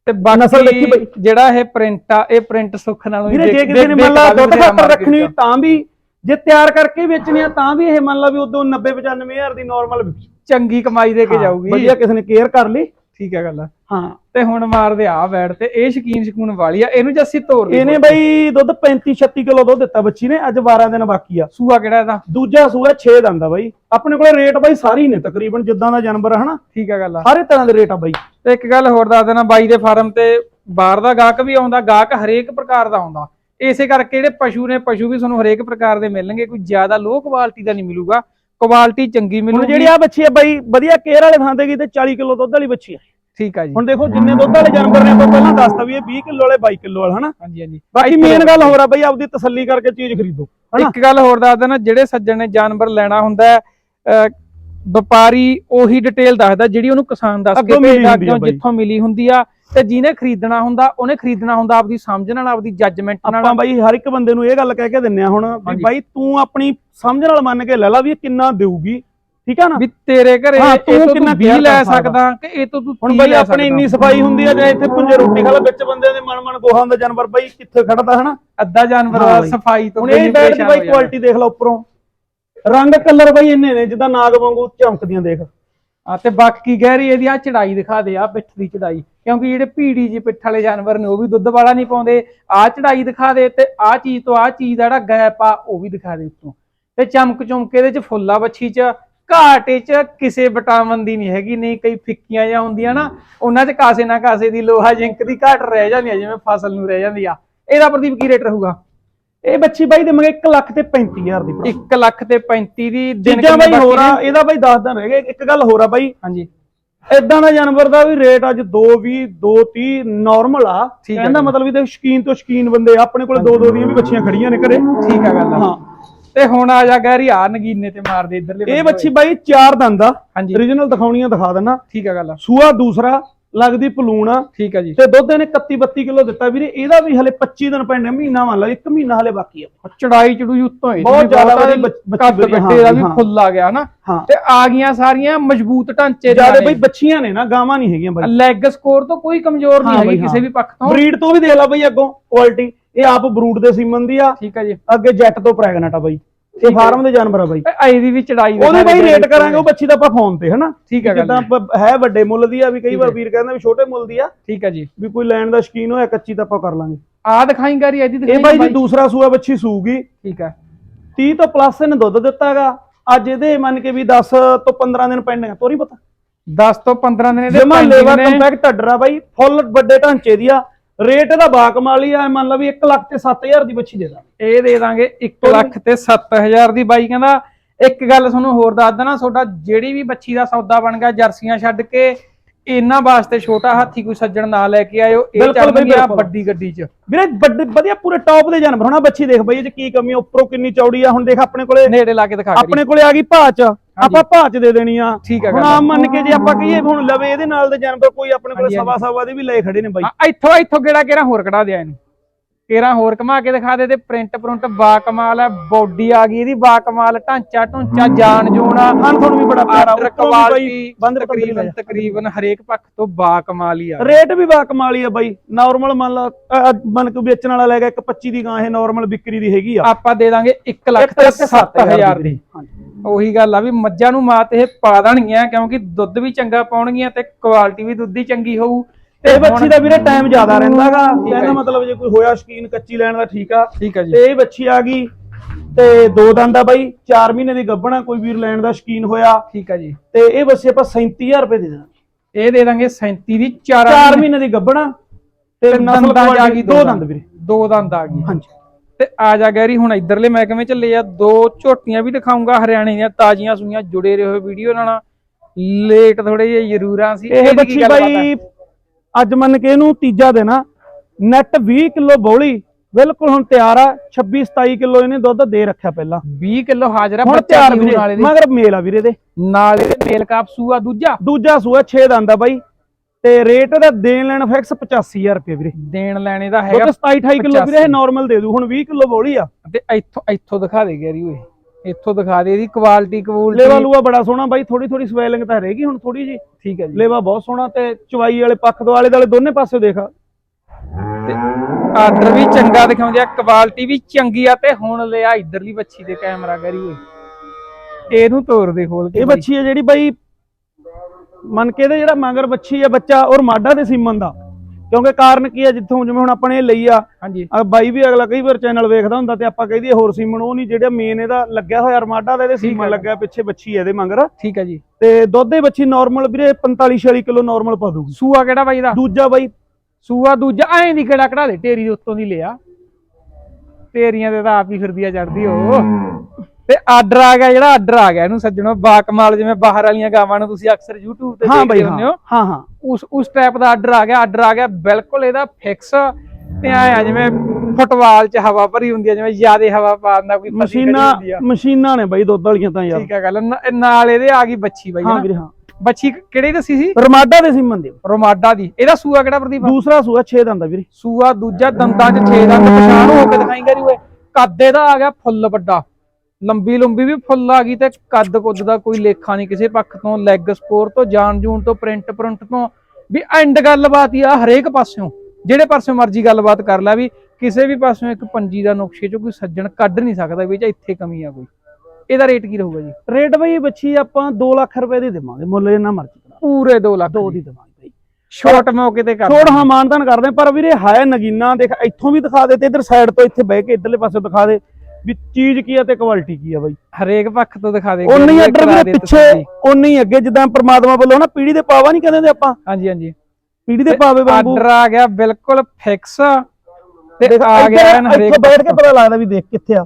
ਤੇ ਨਸਲ ਦੇਖੀ ਬਾਕੀ ਬਈ। ਜਿਹੜਾ ਇਹ ਪ੍ਰਿੰਟ ਆ ਇਹ ਪ੍ਰਿੰਟ ਸੁੱਖ ਨਾਲੋਂ ਹੀ ਵੀਰੇ ਜੇ ਦੇਖ- ਕਿਸੇ ਨੇ ਦੇਖ- ਮੰਨ ਲਾ ਦੇਖ ਦੁੱਧ market ਰੱਖਣੀ ਚ। ਤਾਂ ਵੀ ਜੇ ਤਿਆਰ ਕਰਕੇ ਵੇਚਣੀ ਆ ਤਾਂ ਵੀ ਇਹ ਮੰਨ ਲਾ ਵੀ ਉਦੋਂ 90 95000 ਦੀ ਨਾਰਮਲ ਚੰਗੀ ਕਮਾਈ ਦੇ ਕੇ ਜਾਊਗੀ ਵਧੀਆ ਕਿਸੇ ਨੇ ਕੇਅਰ ਕਰ ਲਈ ਠੀਕ ਹੈ ਗੱਲ ਹਾਂ। ਤੇ ਹੁਣ ਮਾਰਦੇ ਆ ਬੈਠ ਤੇ ਇਹ ਸ਼ਕੀਨ ਸ਼ਕੂਨ ਵਾਲੀ ਆ ਇਹਨੂੰ ਜੱਸੀ ਤੋਰ ਦੇ ਇਹਨੇ ਬਈ ਦੁੱਧ 35 36 ਕਿਲੋ ਦੁੱਧ ਦਿੱਤਾ ਬੱਚੀ ਨੇ ਅੱਜ 12 ਦਿਨ ਬਾਕੀ ਆ। ਸੂਆ ਕਿਹੜਾ ਇਹਦਾ? ਦੂਜਾ ਸੂਆ 6 ਦੰਦ ਆ ਬਾਈ। ਆਪਣੇ ਕੋਲੇ ਰੇਟ ਬਾਈ ਸਾਰੀ ਨੇ ਤਕਰੀਬਨ ਜਿੱਦਾਂ ਦਾ ਜਾਨਵਰ ਆ ਹਨਾ? ਠੀਕ ਹੈ ਗੱਲ ਆ। ਸਾਰੇ ਤਰ੍ਹਾਂ ਦੇ ਰੇਟ ਆ ਬਾਈ। ਤੇ ਇੱਕ ਗੱਲ ਹੋਰ ਦੱਸ ਦੇਣਾ ਬਾਈ ਦੇ ਫਾਰਮ ਤੇ ਬਾਹਰ ਦਾ ਗਾਹਕ ਵੀ ਆਉਂਦਾ ਗਾਹਕ ਹਰੇਕ ਪ੍ਰਕਾਰ ਦਾ ਆਉਂਦਾ। ਇਸੇ ਕਰਕੇ ਜਿਹੜੇ ਪਸ਼ੂ ਨੇ ਪਸ਼ੂ ਵੀ ਤੁਹਾਨੂੰ ਹਰੇਕ ਪ੍ਰਕਾਰ ਦੇ ਮਿਲਣਗੇ ਕੋਈ ਜ਼ਿਆਦਾ ਲੋ ਕੁਆਲਿਟੀ ਦਾ ਨਹੀਂ ਮਿਲੂਗਾ। ਕੁਆਲਿਟੀ ਚੰਗੀ ਮਿਲੂਗੀ। ਜਿਹੜੀ ਆ ਬੱਚੀ ਆ ਬਾਈ ਵਧੀਆ ਕੇਅਰ ਵਾਲੇ ਥਾਂ ਤੇ ਗਈ ਤੇ 40 ਕਿਲੋ ਦੁੱਧ ਵਾਲੀ ਬੱਚੀ ਆ। ਠੀਕ ਆ ਜੀ। ਹੁਣ ਦੇਖੋ ਜਿੰਨੇ ਦੁੱਧ ਵਾਲੇ ਜਾਨਵਰ ਨੇ ਆਪਾਂ ਪਹਿਲਾਂ ਦੱਸਤਾ ਵੀ ਇਹ 20 ਕਿਲੋ ਵਾਲੇ 22 ਕਿਲੋ ਵਾਲਾ ਹਨਾ? ਹਾਂਜੀ ਹਾਂਜੀ। ਬਾਕੀ ਮੇਨ ਗੱਲ ਹੋਰ ਆ ਬਾਈ ਆਪਦੀ ਤਸੱਲੀ ਕਰਕੇ ਚੀਜ਼ ਖਰੀਦੋ ਹਨਾ? ਇੱਕ ਗੱਲ ਹੋਰ ਦੱਸ ਦੇਣਾ ਜਿਹੜੇ ਸੱਜਣ ਨੇ ਜਾਨਵਰ ਲੈਣਾ ਹੁੰਦਾ ਵਪਾਰੀ ਉਹੀ ਡਿਟੇਲ ਦੱਸਦਾ ਜਿਹੜੀ ਉਹਨੂੰ ਕਿਸਾਨ ਦੱਸ ਕੇ ਭੇਜਦਾ। ਜਿੱਥੋਂ ਮਿਲੀ ਹੁੰਦੀ ਆ ਤੇ ਜਿਹਨੇ ਖਰੀਦਣਾ ਹੁੰਦਾ ਉਹਨੇ ਖਰੀਦਣਾ ਹੁੰਦਾ ਆਪਦੀ ਸਮਝ ਨਾਲ ਆਪਦੀ ਜੱਜਮੈਂਟ ਨਾਲ। ਆਪਾਂ ਬਾਈ ਹਰ ਇੱਕ ਬੰਦੇ ਨੂੰ ਇਹ ਗੱਲ ਕਹਿ ਕੇ ਦਿੰਨੇ ਆ ਹੁਣ ਵੀ। ਬਾਈ ਤੂੰ ਆਪਣੀ ਸਮਝ ਨਾਲ ਮੰਨ ਕੇ ਲੈ ਲਾ ਵੀ ਇਹ ਕਿੰਨਾ ਦੇਊਗੀ। ਠੀਕ ਆ ਨਾ? ਵੀ ਤੇਰੇ ਘਰੇ ਇਹ ਤੂੰ ਤੋਂ ਕਿੰਨਾ ਤੂੰ 20 care ਲੈ ਸਕਦਾ। ਕਿ ਇਹ ਤੋਂ ਤੂੰ ਹੁਣ 30 ਬਾਈ ਆਪਣੀ। ਇੰਨੀ ਸਫ਼ਾਈ ਹੁੰਦੀ ਆ ਜਾਂ ਇੱਥੇ ਪੁੰਜੇ ਰੋਟੀ ਖਾ ਲਾ ਵਿੱਚ ਬੰਦੇ ਦੇ ਮਨ ਮਨ ਗੋਹਾਂ ਦਾ ਜਾਨਵਰ ਬਾਈ ਕਿੱਥੇ ਖੜਦਾ ਹਨਾ? ਅੱਧਾ ਜਾਨਵਰ ਦਾ। ਸਫ਼ਾਈ ਤੋਂ ਹੁਣ ਇਹ ਬੈਡ ਦੀ ਬਾਈ ਕੁਆਲਿਟੀ ਦੇਖ ਲਾ ਉੱਪਰੋਂ। ਰੰਗ ਕਲਰ ਬਾਈ ਇੰਨੇ ਨੇ ਜਿੱਦਾਂ ਨਾਗ ਵਾਂਗੂ ਚਮਕਦੀਆਂ ਦੇਖ। ਆ ਤੇ ਬਾਕੀ ਗਹਿਰੀ ਇਹਦੀ ਆ ਚੜਾਈ ਦਿਖਾ ਦੇ ਆ ਪਿੱਠ ਦੀ ਚੜਾਈ। ਕਿਉਂਕਿ ਜਿਹੜੇ ਪੀੜੀ ਜੀ ਪਿੱਠ ਵਾਲੇ ਜਾਨਵਰ ਨੇ ਉਹ ਵੀ ਦੁੱਧ ਵਾਲਾ ਨਹੀਂ ਪਾਉਂਦੇ। ਆ ਚੜਾਈ ਦਿਖਾ ਦੇ ਤੇ ਆ ਚੀਜ਼ ਤੋਂ ਆ ਚੀਜ਼ ਦਾ ਜਿਹੜਾ ਗੈਪ ਆ ਉਹ ਵੀ ਦਿਖਾ ਦੇ ਉੱਤੋਂ। ਤੇ ਚਮਕ ਚਮਕ ਇਹਦੇ ਚ ਫੁੱਲਾ ਬੱਛੀ ਚ। ਘਾਟੇ ਚ ਕਿਸੇ ਵਿਟਾਮਿਨ ਦੀ ਨਹੀਂ ਹੈਗੀ ਨਹੀਂ ਕਈ ਫਿੱਕੀਆਂ ਜਾਂ ਹੁੰਦੀਆਂ ਨਾ ਉਹਨਾਂ ਚ ਕਾਸੇ ਨਾ ਕਾਸੇ ਦੀ ਲੋਹਾ ਜ਼ਿੰਕ ਦੀ ਘਾਟ ਰਹਿ ਜਾਂਦੀ ਆ ਜਿਵੇਂ ਫਸਲ ਨੂੰ ਰਹਿ ਜਾਂਦੀ ਆ। ਇਹਦਾ ਪ੍ਰਦੀਪ ਕੀ ਰੇਟ ਰਹੂਗਾ? ਇਹ ਬੱਚੀ ਬਾਈ ਦੇ ਮਗੇ 1 ਲੱਖ ਤੇ 35000 ਦੀ ਭਰਾ। 1 ਲੱਖ ਤੇ 35 ਦੀ ਦਿਨ ਬਾਈ ਹੋਰ? ਇਹਦਾ ਬਾਈ 10 ਦਿਨ ਰਹਿ ਗਏ। ਇੱਕ ਗੱਲ ਹੋਰ ਆ ਬਾਈ। ਹਾਂਜੀ। ਇਦਾਂ ਦਾ ਜਾਨਵਰ ਦਾ ਵੀ ਰੇਟ ਅੱਜ 220 230 ਨਾਰਮਲ ਆ। ਹੈ ਕਹਿੰਦਾ। ਮਤਲਬ ਇਹਦੇ ਸ਼ਕੀਨ ਤੋਂ ਸ਼ਕੀਨ ਬੰਦੇ। ਆਪਣੇ ਕੋਲ ਦੋ ਦੋ ਦੀਆਂ ਵੀ ਬੱਚੀਆਂ ਖੜੀਆਂ ਨੇ ਘਰੇ। ਠੀਕ ਆ ਗੱਲ ਹਾਂ। ਤੇ ਹੁਣ ਆ ਜਾ ਗੈਰੀ ਆ ਨਗੀਨੇ ਤੇ ਮਾਰ ਦੇ ਇਧਰਲੇ ਇਹ ਬੱਚੀ ਬਾਈ ਚਾਰ ਦੰਦ ਆ। ਹਾਂਜੀ। Origignal ਦਿਖਾਉਣੀਆਂ ਦਿਖਾ ਦੇਣਾ ਠੀਕ ਆ ਗੱਲ ਸੂਆ ਦੂਸਰਾ ਲੱਗਦੀ ਪਲੂਣ ਆ। ਠੀਕ ਆ ਜੀ। ਤੇ ਦੁੱਧ ਇਹਨੇ 31 32 ਕਿਲੋ ਦਿੱਤਾ ਵੀਰੇ ਇਹਦਾ ਵੀ ਹਲੇ 25 ਦਿਨ ਪੈਣੇ ਮਹੀਨਾ ਮੰਨ ਲਾ ਇੱਕ ਮਹੀਨਾ ਹਲੇ ਬਾਕੀ ਆ। ਚੜਾਈ ਚੜੂਈ ਉੱਤੋਂ ਹੀ ਬਹੁਤ ਜ਼ਿਆਦਾ ਉਹਦੀ ਬੱਚ- ਕੱਟੇ ਦਾ ਵੀ ਫੁੱਲ ਆ ਗਿਆ ਨਾ। ਹਾਂ। ਤੇ ਆ ਗਈਆਂ ਸਾਰੀਆਂ ਮਜ਼ਬੂਤ ਢਾਂਚੇ ਜ਼ਿਆਦਾ ਬਈ ਬੱਚੀਆਂ ਨੇ ਨਾ ਗਾਵਾਂ ਨਹੀਂ ਹੈਗੀਆਂ ਬਾਈ। ਲੈਗ ਸਕੋਰ ਤੋਂ ਕੋਈ ਕਮਜ਼ੋਰ ਨਹੀਂ ਹੈਗੀ ਕਿਸੇ। ਵੀ ਪੱਖ ਤੋਂ। ਬਰੀਡ ਤੋਂ ਵੀ ਦੇਖ ਲਾ ਬਈ ਅੱਗੋਂ ਕੁਆਲਿਟੀ ਇਹ ਆਪ ਬਰੂਡ ਦੇ ਸੀਮਨ ਦੀ ਆ। ਠੀਕ ਆ ਜੀ। ਅੱਗੇ ਜੈਟ ਤੋਂ ਪ੍ਰੈਗਨੈਂਟ ਆ ਬਾਈ। ਇਹ ਫਾਰਮ ਦੇ ਜਾਨਵਰ ਆ ਬਾਈ। ਆਈ ਦੀ ਵੀ ਚੜਾਈ ਉਹਦੇ ਬਾਈ ਰੇਟ ਕਰਾਂਗੇ ਉਹ ਬੱਚੀ ਦਾ ਆਪਾਂ ਫੋਨ ਤੇ ਹਨਾ? ਠੀਕ ਆ ਗੱਲ ਜਿੱਦਾਂ ਆਪਾਂ- ਹੈ ਵੱਡੇ ਮੁੱਲ ਦੀ ਆ ਵੀ ਕਈ ਵਾਰ ਵੀਰ ਕਹਿੰਦੇ ਵੀ ਛੋਟੇ ਮੁੱਲ ਦੀ ਆ। ਠੀਕ ਆ ਜੀ। ਵੀ ਕੋਈ ਲੈਣ ਦਾ ਸ਼ਕੀਨ ਹੋਇਆ ਕੱਚੀ ਤਾਂ ਆਪਾਂ ਕਰ ਲਾਂਗੇ। ਆ ਦਿਖਾਈ ਗਾਰੀ ਇਹਦੀ ਇਹ ਦਿਖਾਈ ਬਾਈ ਜੀ ਦੂਸਰਾ ਸੂਆ ਬੱਚੀ ਸੂਗੀ। ਠੀਕ ਆ। 30 ਤੋਂ ਪਲੱਸ ਇਹਨੇ ਦੁੱਧ ਦਿੱਤਾਗਾ। ਅੱਜ ਇਹਦੇ ਮੰਨ ਕੇ ਵੀ 10 ਤੋਂ 15 ਦਿਨ ਪੈਂਡਿੰਗ ਤੋਰੀ ਪਤਾ। 10 ਤੋਂ 15 ਦਿਨ ਇਹਦੇ ਜਮਾ ਲੇਵਾ। ਕੰਪੈਕਟ ਅੱਡਰਾ ਬਾਈ ਫੁੱਲ ਵੱਡੇ ਢਾਂਚੇ ਦੀ ਆ। ਰੇਟ ਇਹਦਾ ਬਾਕਮਾਲੀ ਆ ਮੰਨ ਲਾ ਵੀ 1 ਲੱਖ ਤੇ 7000 ਦੀ ਬੱਚੀ ਦੇ ਦਾਂ ਇਹ ਦੇ ਦਾਂਗੇ 1 ਲੱਖ ਤੇ 7000 ਦੀ। ਬਾਈ ਕਹਿੰਦਾ ਇੱਕ ਗੱਲ ਤੁਹਾਨੂੰ ਹੋਰ ਦੱਸ ਦੇਣਾ ਤੁਹਾਡਾ ਜਿਹੜੀ ਵੀ ਬੱਚੀ ਦਾ ਸੌਦਾ ਬਣ ਗਿਆ ਜਰਸੀਆਂ ਛੱਡ ਕੇ ਇਹਨਾਂ ਵਾਸਤੇ ਛੋਟਾ ਹਾਥੀ ਕੋਈ ਸੱਜਣ ਨਾ ਲੈ ਕੇ ਆਇਓ। ਇਹ ਬਿਲਕੁਲ ਬਈ, ਚੱਲਣਗੀਆਂ ਬਿਲਕੁਲ। ਵੱਡੀ ਗੱਡੀ 'ਚ। ਵੀਰੇ ਵੱਡੇ ਵਧੀਆ ਪੂਰੇ ਟੌਪ ਦੇ ਜਾਨਵਰ। ਹੋਣਾ ਬੱਚੀ ਦੇਖ ਬਈ ਇਹ ਚ ਕੀ ਕਮੀ ਆ ਉੱਪਰੋਂ ਕਿੰਨੀ ਚੌੜੀ ਆ। ਹੁਣ ਦੇਖ ਆਪਣੇ ਕੋਲੇ ਨੇੜੇ ਲਾ ਕੇ ਦਿਖਾ ਕਰੀ। ਆਪਣੇ ਕੋਲੇ ਆ ਗਈ ਭਾਚ ਆਪਾਂ ਭਾਚ ਦੇ ਦੇਣੀ ਆ। ਠੀਕ ਹੈ ਹੁਣ ਗੱਲ ਆਮ ਮੰਨ ਕੇ ਜੇ ਆਪਾਂ ਕਹੀਏ ਹੁਣ ਲਵੇ ਇਹਦੇ ਨਾਲ ਦੇ ਜਾਨਵਰ ਕੋਈ ਆਪਣੇ ਕੋਲੇ ਹਾਂਜੀ, ਸਵਾ ਸਵਾ ਦੇ ਵੀ ਲਏ ਖੜੇ ਨੇ ਬਾਈ। ਆ, ਇੱਥੋਂ ਇੱਥੋਂ ਕਿਹੜਾ ਕਿਹੜਾ ਹੋਰ ਕਢਾ ਦਿਆ ਇਹਨੂੰ। ਕਿਹੜਾ ਹੋਰ ਘਮਾ ਕੇ ਦਿਖਾ ਦੇ ਤੇ ਪ੍ਰਿੰਟ ਪ੍ਰਿੰਟ ਬਾ ਕਮਾਲ ਹੈ ਬੋਡੀ ਆ ਗਈ ਇਹਦੀ ਬਾ ਕਮਾਲ ਢਾਂਚਾ ਢੁੰਚਾ ਜਾਨ ਜੋਣਾ ਹਾਂ ਤੁਹਾਨੂੰ ਵੀ ਬੜਾ ਪਿਆਰਾ ਆਰਡਰ ਕੁਆਲਿਟੀ ਬੰਦ ਪਤੰਦਰੀ ਤਕਰੀਬਨ ਤਕਰੀਬਨ ਹਰੇਕ ਪੱਖ ਤੋਂ ਬਾ ਕਮਾਲ ਹੀ ਆ। ਰੇਟ ਵੀ ਬਾ ਕਮਾਲੀ ਆ ਬਾਈ। ਨਾਰਮਲ ਮੰਨ ਲਾ ਮੰਨ ਕੇ ਵੇਚਣ ਵਾਲਾ ਲੈ ਗਿਆ ਇੱਕ 25 ਦੀ ਗਾਂ ਇਹ ਨਾਰਮਲ ਵਿਕਰੀ ਦੀ ਹੈਗੀ ਆ। ਆਪਾਂ ਦੇ ਦਾਂਗੇ 1 ਲੱਖ ਤੇ 7000 ਦੀ। ਉਹੀ ਗੱਲ ਆ ਵੀ ਮੱਝਾਂ ਨੂੰ ਮਾਤ ਇਹ ਪਾ ਦੇਣਗੀਆਂ ਕਿਉਂਕਿ ਦੁੱਧ ਵੀ ਚੰਗਾ ਪਾਉਣਗੀਆਂ ਤੇ ਕੁਆਲਿਟੀ ਵੀ ਦੁੱਧ ਦੀ ਚੰਗੀ ਹੋਊ। ਤੇ ਬੱਚੀ ਦਾ ਵੀਰੇ ਟਾਈਮ ਜ਼ਿਆਦਾ ਰਹਿੰਦਾਗਾ ਜੀ। ਮਤਲਬ ਜੇ ਕੋਈ ਹੋਇਆ ਸ਼ਕੀਨ ਕੱਚੀ ਲੈਣ ਦਾ ਠੀਕ ਆ। ਠੀਕ ਆ ਜੀ। ਤੇ ਇਹ ਬੱਚੀ ਆ ਗਈ ਤੇ ਦੋ ਦੰਦ ਆ ਬਾਈ। 4 ਮਹੀਨੇ ਦੀ ਗੱਭਣਾ ਕੋਈ ਵੀਰ ਲੈਣ ਦਾ ਸ਼ਕੀਨ ਹੋਇਆ। ਠੀਕ ਆ ਜੀ। ਤੇ ਇਹ ਬੱਚੇ ਆਪਾਂ 37000 ਰੁਪਏ ਦੇ ਦਾਂਗੇ ਇਹ ਦੇ ਦਾਂਗੇ 37 ਦੀ 4 4 ਮਹੀਨੇ ਦੀ ਗੱਭਣਾ ਤੇ ਨਸਲ 'ਚ ਆ ਗਈ ਦੋ ਦੰਦ। ਵੀਰੇ। ਦੋ ਦੰਦ ਆ ਗਈ। ਹਾਂਜੀ। ਤੇ ਆ ਜਾ ਗੈਰੀ ਹੁਣ ਇਧਰਲੇ ਮਹਿਕਮੇ ਚੱਲੇ ਆ? ਦੋ ਝੋਟੀਆਂ ਵੀ ਦਿਖਾਉਂਗਾ ਹਰਿਆਣੇ ਦੀਆਂ ਤਾਜ਼ੀਆਂ ਸੂਈਆਂ ਜੁੜੇ ਰਹੋ ਵੀਡੀਓ ਨਾਲ। ਲੇਟ ਥੋੜੇ ਜਿਹੇ ਜ਼ਰੂਰਾਂ ਸੀ ਇਹ ਇਹਦੀ ਬੱਚੀ? ਬਾਈ ਅੱਜ ਮੰਨ ਕੇ ਇਹਨੂੰ ਤੀਜਾ ਦੇਣਾ। ਨੈਟ 20 ਕਿਲੋ ਬੌਲੀ ਬਿਲਕੁਲ ਹੁਣ ਤਿਆਰ ਆ। 26 27 ਕਿਲੋ ਇਹਨੇ ਦੁੱਧ ਦੇ ਰੱਖਿਆ ਪਹਿਲਾਂ। 20 ਕਿਲੋ ਹਾਜ਼ਰ ਆ ਹੁਣ ਤਿਆਰ ਵੀਰੇ ਮਗਰ ਮੇਲ ਆ ਵੀਰੇ ਦੇ ਨਾਲੇ ਮੇਲ ਕਾਪਸੂ ਆ ਦੂਜਾ? ਦੂਜਾ ਸੂਆ 6 ਦੰਦ ਆ ਬਾਈ। ਤੇ ਰੇਟ ਦਾ ਦੇਣ ਲੈਣ ਫਿਕਸ 85000 ਰੁਪਏ ਵੀਰੇ। ਦੇਣ ਲੈਣੇ ਦਾ ਹੈਗਾ 27 28 ਕਿਲੋ ਵੀਰੇ 85 ਇਹ ਨਾਰਮਲ ਦੇ ਦੂ। ਹੁਣ 20 ਕਿਲੋ ਬੋਲੀ ਆ। ਤੇ ਇੱਥੋਂ ਇੱਥੋਂ ਦਿਖਾ ਦੇ ਗੈਰੀ ਓਏ। ਇੱਥੋਂ ਦਿਖਾ ਦੇ ਇਹਦੀ ਕੁਆਲਿਟੀ ਲੇਵਾ ਕਬੂਲਟੀ ਲੂਆ ਬੜਾ ਸੋਹਣਾ ਬਾਈ ਥੋੜੀ ਥੋੜੀ ਸਵੈਲਿੰਗ ਤਾਂ ਰਹੇਗੀ ਹੁਣ ਥੋੜੀ ਜੀ ਠੀਕ ਹੈ ਜੀ। ਲੇਵਾ ਬਹੁਤ ਸੋਹਣਾ ਤੇ ਚਵਾਈ ਵਾਲੇ ਪੱਖ ਦੋ ਆਲੇ ਦਾਲੇ ਦੋਨੇ ਪਾਸੇ ਦੇਖ। ਤੇ ਆਰਡਰ ਵੀ ਚੰਗਾ ਦਿਖਾਉਂਦੇ ਆ ਕੁਆਲਿਟੀ ਵੀ ਚੰਗੀ ਆ ਤੇ ਹੁਣ ਲਿਆ ਇਧਰਲੀ ਬੱਚੀ ਦੇ ਕੈਮਰਾ ਕਰੀ ਓਏ ਇਹਨੂੰ ਤੋੜ ਦੇ ਖੋਲ ਕੇ ਇਹ। ਬੱਚੀ ਹੈ ਜਿਹੜੀ ਬਾਈ ਮੰਨ ਕੇ ਇਹਦੇ ਜਿਹੜਾ ਮਗਰ ਬੱਚੀ ਆ ਬੱਚਾ ਔਰ ਮਾਡਾ ਦੇ ਸੀਮਨ ਦਾ। ਕਿਉਂਕਿ ਕਾਰਨ ਕੀ ਆ ਜਿੱਥੋਂ ਜਿਵੇਂ ਹੁਣ ਆਪਾਂ ਨੇ ਲਈ ਆ ਹਾਂਜੀ। ਆ ਬਾਈ ਵੀ ਅਗਲਾ ਕਈ ਵਾਰ ਚੈਨਲ ਵੇਖਦਾ ਹੁੰਦਾ ਤੇ ਆਪਾਂ ਕਹੀ ਦਈਏ ਹੋਰ ਸੀਮਨ ਉਹ ਨਹੀਂ ਜਿਹੜਾ ਮੇਨ ਇਹਦਾ ਲੱਗਿਆ ਹੋਇਆ ਅਰਮਾਡਾ ਦਾ ਇਹਦੇ ਸੀਮਨ ਲੱਗਿਆ ਪਿੱਛੇ ਬੱਚੀ ਹੈ ਇਹਦੇ ਮਗਰ। ਠੀਕ ਹੈ ਜੀ। ਤੇ ਦੁੱਧ ਦੇ ਬੱਚੀ ਨਾਰਮਲ ਵੀਰੇ 45 46 ਕਿਲੋ ਨਾਰਮਲ ਪਾ ਦੂਗੀ ਸੂਆ ਕਿਹੜਾ ਬਾਈ ਦਾ? ਦੂਜਾ ਬਾਈ। ਸੂਆ ਦੂਜਾ ਐਂ ਦੀ ਕਿਹੜਾ ਕਢਾ ਦੇ ਢੇਰੀ ਦੇ ਉੱਤੋਂ ਦੀ ਲਿਆ। ਢੇਰੀਆਂ ਦੇ ਤਾਂ ਆਪ ਹੀ ਫਿਰਦੀਆਂ ਚੜਦੀ ਉਹ। ਤੇ ਆਰਡਰ ਆ ਗਿਆ ਜਿਹੜਾ ਆਰਡਰ ਆ ਗਿਆ ਇਹਨੂੰ ਸੱਜਣੋ ਬਾਕਮਾਲ ਜਿਵੇਂ ਬਾਹਰ ਵਾਲੀਆਂ ਗਾਵਾਂ ਨੂੰ ਤੁਸੀਂ ਅਕਸਰ YouTube ਤੇ ਦੇਖਦੇ ਹੁੰਦੇ ਹੋ। ਹਾਂ ਹਾਂ। ਉਸ ਉਸ ਟਾਈਪ ਦਾ ਆਰਡਰ ਆ ਗਿਆ ਆਰਡਰ ਆ ਗਿਆ ਬਿਲਕੁਲ ਇਹਦਾ ਫਿਕਸ ਤੇ ਆਇਆ ਜਿਵੇਂ ਫੁੱਟਬਾਲ 'ਚ ਹਵਾ ਭਰੀ ਹੁੰਦੀ ਹੈ ਜਿਵੇਂ ਜ਼ਿਆਦੇ ਹਵਾ ਪਾਉਣ ਦਾ ਕੋਈ ਮਸ਼ੀਨਾਂ ਮਸ਼ੀਨਾਂ ਨੇ ਬਾਈ ਦੁੱਧ ਵਾਲੀਆਂ ਤਾਂ ਯਾਰ। ਠੀਕ ਹੈ ਗੱਲ ਨਾਲ ਇਹਦੇ ਆ ਗਈ ਬੱਚੀ ਬਾਈ ਹਾਂ? ਵੀਰੇ ਹਾਂ। ਬੱਚੀ ਕਿਹੜੀ ਦੱਸੀ ਸੀ? ਰਮਾਡਾ ਦੇ ਸੀਮਨ ਦੇ ਰੋਮਾਡਾ ਦੀ। ਇਹਦਾ ਸੂਆ ਕਿਹੜਾ ਪ੍ਰਦੀਪ? ਦੂਸਰਾ ਸੂਆ 6 ਦੰਦ ਵੀਰੇ। ਸੂਆ ਦੂਜਾ ਦੰਦਾਂ 'ਚ ਛੇ ਦੰਦ ਪਛਾਣ ਹੋ ਕੇ ਦਿਖਾਈ ਕਰੀ ਓਏ। ਕੱਦ ਇਹਦਾ ਆ ਗਿਆ ਫੁੱਲ ਵੱਡਾ। ਲੰਬੀ ਲੰਬੀ ਵੀ ਫੁੱਲ ਆ ਗਈ ਤੇ ਕੱਦ ਕੁੱਦ ਦਾ ਕੋਈ ਲੇਖਾ ਨਹੀਂ ਕਿਸੇ ਪੱਖ ਤੋਂ ਲੈਗ ਸਕੋਰ ਤੋਂ ਜਾਨ ਜੂਨ ਤੋਂ ਪ੍ਰਿੰਟ ਪ੍ਰਿੰਟ ਤੋਂ। ਵੀ ਐਂਡ ਗੱਲਬਾਤ ਹੀ ਆ ਹਰੇਕ ਪਾਸਿਓਂ ਜਿਹੜੇ ਪਾਸਿਓਂ ਮਰਜ਼ੀ ਗੱਲਬਾਤ ਕਰ ਲੈ ਵੀ ਕਿਸੇ ਵੀ ਪਾਸਿਓਂ ਇੱਕ ਪੰਜੀ ਦਾ ਨੁਕਸ਼ੇ 'ਚੋਂ ਕੋਈ ਸੱਜਣ ਕੱਢ ਨਹੀਂ ਸਕਦਾ ਵੀ 'ਚ ਇੱਥੇ ਕਮੀ ਆ ਕੋਈ। ਇਹਦਾ ਰੇਟ ਕੀ ਰਹੂਗਾ ਜੀ? ਰੇਟ ਬਈ ਬੱਚੀ ਆਪਾਂ 2 ਲੱਖ ਰੁਪਏ ਦੀ ਦੇਵਾਂਗੇ ਮੁੱਲ ਇਹਨਾਂ ਮਰਜ਼ੀ ਕਰਾ ਪੂਰੇ 2 ਲੱਖ ਦੋ ਦੀ। ਦੇਵਾਂਗੇ ਬਈ। ਮੌਕੇ ਤੇ ਕਰ ਛੋੜ ਹਾਂ ਕਰਦੇ ਪਰ ਵੀਰੇ ਹੈ ਨਗੀਨਾ ਦੇਖ ਇੱਥੋਂ ਵੀ ਦਿਖਾ ਦੇ ਤੇ ਇਧਰ ਸਾਈਡ ਤੋਂ ਇੱਥੇ ਬਹਿ ਕੇ ਇਧਰਲੇ ਪਾਸੇ ਦਿਖਾ ਦੇ। ਵੀ ਚੀਜ਼ ਕੀ ਆ ਤੇ ਕੁਆਲਿਟੀ ਕੀ ਆ ਬਾਈ? ਹਰੇਕ ਪੱਖ ਤੋਂ ਦਿਖਾ ਦੇ ਉਨੀ ਅੱਡਰ ਵੀਰੇ ਦੇ ਪਿੱਛੇ। ਉਨੀ ਅੱਗੇ ਜਿੱਦਾਂ ਪ੍ਰਮਾਤਮਾ ਵੱਲੋਂ ਨਾ ਪੀੜੀ ਦੇ ਪਾਵਾ ਨਹੀਂ ਕਹਿੰਦੇ ਹੁੰਦੇ ਆਪਾਂ? ਹਾਂਜੀ ਹਾਂਜੀ। ਪੀੜੀ ਦੇ ਪਾਵੇ ਵਾਂਗੂ। ਆਰਡਰ ਆ ਗਿਆ ਬਿਲਕੁਲ ਫਿਕਸ ਤੇ ਆ ਗਿਆ ਐਨ ਇੱਥੇ ਹਰੇਕ ਬੈਠ ਕੇ ਪਤਾ ਲੱਗਦਾ ਵੀ ਦੇਖ ਕਿੱਥੇ ਆ।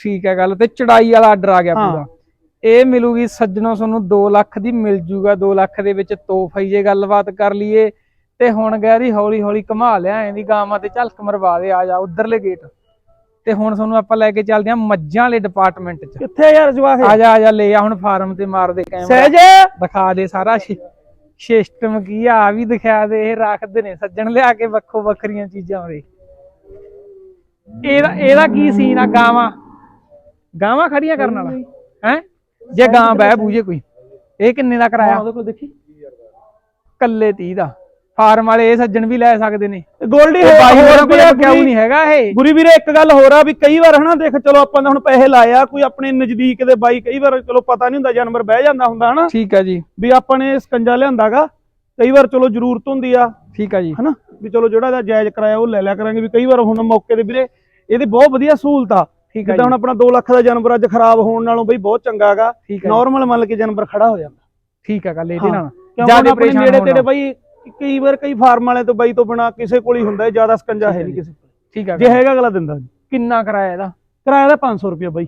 ਠੀਕ ਹੈ ਗੱਲ ਤੇ ਚੜਾਈ ਵਾਲਾ ਆਰਡਰ ਆ ਗਿਆ। ਪੂਰਾ। ਇਹ ਮਿਲੂਗੀ ਸੱਜਣੋ ਤੁਹਾਨੂੰ 2 ਲੱਖ ਦੀ ਮਿਲ ਜੂਗਾ 2 ਲੱਖ ਦੇ ਵਿੱਚ ਤੋਹਫਾ ਹੀ ਜੇ ਗੱਲਬਾਤ ਕਰ ਲਈਏ। ਤੇ ਹੁਣ ਗੈਰੀ ਹੌਲੀ ਹੌਲੀ ਘਮਾ ਲਿਆ ਐਂਦੀ ਗਾਵਾਂ ਤੇ ਝਲਕ ਮਰਵਾ ਦੇ ਆ ਜਾ ਉਧਰਲੇ ਗੇਟ ਤੇ ਹੁਣ ਤੁਹਾਨੂੰ ਆਪਾਂ ਲੈ ਕੇ ਚੱਲਦੇ ਆ ਮੱਝਾਂ ਵਾਲੇ ਡਿਪਾਰਟਮੈਂਟ 'ਚ। ਕਿੱਥੇ ਯਾਰ ਜਵਾਕ ਆ ਜਾ ਆ ਜਾ ਲੈ ਆ ਹੁਣ ਫਾਰਮ ਤੇ ਮਾਰ ਦੇ ਕੈਮਰਾ ਸਹਿਜ! ਦਿਖਾ ਦੇ ਸਾਰਾ ਸਿਸਟਮ ਕੀ ਆ ਵੀ ਦਿਖਾ ਦੇ ਇਹ ਰੱਖਦੇ ਨੇ ਸੱਜਣ ਲਿਆ ਕੇ ਵੱਖੋ ਵੱਖਰੀਆਂ ਚੀਜ਼ਾਂ ਉਰੇ। ਇਹਦਾ ਇਹਦਾ ਕੀ ਸੀਨ ਆ ਗਾਵਾਂ? ਗਾਵਾਂ ਖੜੀਆਂ ਕਰਨ ਵਾਲਾ? ਹੈ? ਜੇ ਗਾਂ ਬਹਿ ਬੂਝੇ ਕੋਈ। ਇਹ ਕਿੰਨੇ ਦਾ ਕਰਾਇਆ? ਉਹਦੇ ਕੋਲ ਦੇਖੀ। ਕੱਲੇ 30 ਦਾ। ਫਾਰਮ ਵਾਲੇ ਇਹ ਸੱਜਣ ਵੀ ਲੈ ਸਕਦੇ ਨੇ। ਗੋਲਡੀ ਕੋਲ ਆ, ਕਿਉਂ ਗੁਰੀ- ਨਹੀਂ ਹੈਗਾ ਇਹ? ਗੁਰੀ ਵੀਰੇ ਇੱਕ ਗੱਲ ਹੋਰ ਆ ਵੀ ਕਈ ਵਾਰ ਹਨਾ ਦੇਖ ਚਲੋ ਆਪਾਂ ਨੇ ਹੁਣ ਪੈਸੇ ਲਾਇਆ ਕੋਈ ਆਪਣੇ ਨਜ਼ਦੀਕ ਦੇ ਬਾਈ ਕਈ ਵਾਰ ਚਲੋ ਪਤਾ ਨਹੀਂ ਹੁੰਦਾ ਜਾਨਵਰ ਬਹਿ ਜਾਂਦਾ ਹੁੰਦਾ ਹਨਾ। ਠੀਕ ਆ ਜੀ। ਵੀ ਆਪਾਂ ਨੇ ਸਕੰਜਾ ਲਿਆਂਦਾਗਾ ਕਈ ਵਾਰ ਚਲੋ ਜ਼ਰੂਰਤ ਹੁੰਦੀ ਆ। ਠੀਕ ਆ ਜੀ। ਹਨਾ ਵੀ ਚਲੋ ਜਿਹੜਾ ਦਾ ਜਾਇਜ਼ ਕਰਾਇਆ ਉਹ ਲੈ ਲਿਆ ਕਰਾਂਗੇ ਵੀ ਕਈ ਵਾਰ ਹੁਣ ਮੌਕੇ ਦੇ ਵੀਰੇ ਇਹਦੀ ਬਹੁਤ ਵਧੀਆ ਸਹੂਲਤ ਆ। ਠੀਕ ਆ ਜਿੱਦਾਂ ਹੁਣ ਆਪਣਾ 2 ਲੱਖ ਦਾ ਜਾਨਵਰ ਅੱਜ ਖਰਾਬ ਹੋਣ ਨਾਲੋਂ ਬਈ ਬਹੁਤ ਚੰਗਾ ਹੈਗਾ ਨਾਰਮਲ ਮੰਨ ਕੇ ਜਾਨਵਰ ਖੜਾ ਹੋ ਜਾਂਦਾ। ਠੀਕ ਆ ਗੱਲ ਇਹਦੇ ਹਾਂ। ਨਾਲ। ਜ਼ਿਆਦੇ ਆਪਣੇ ਨੇੜੇ। ਤੇੜੇ ਬਈ ਕਈ ਵਾਰ ਕਈ ਫਾਰਮ ਵਾਲੇ ਤੋਂ ਬਾਈ ਤੋਂ ਬਿਨਾ ਕਿਸੇ ਕੋਲ ਹੀ ਹੁੰਦਾ ਜ਼ਿਆਦਾ ਸਕੰਜਾ ਹੈ ਨਹੀਂ ਕਿਸੇ ਕੋਲ। ਠੀਕ ਆ ਜੇ ਹੈਗਾ ਅਗਲਾ ਦਿੰਦਾ। ਕਿੰਨਾ ਕਰਾਇਆ ਇਹਦਾ? ਕਿਰਾਇਆ ਦਾ 500 ਰੁਪਏ ਬਾਈ।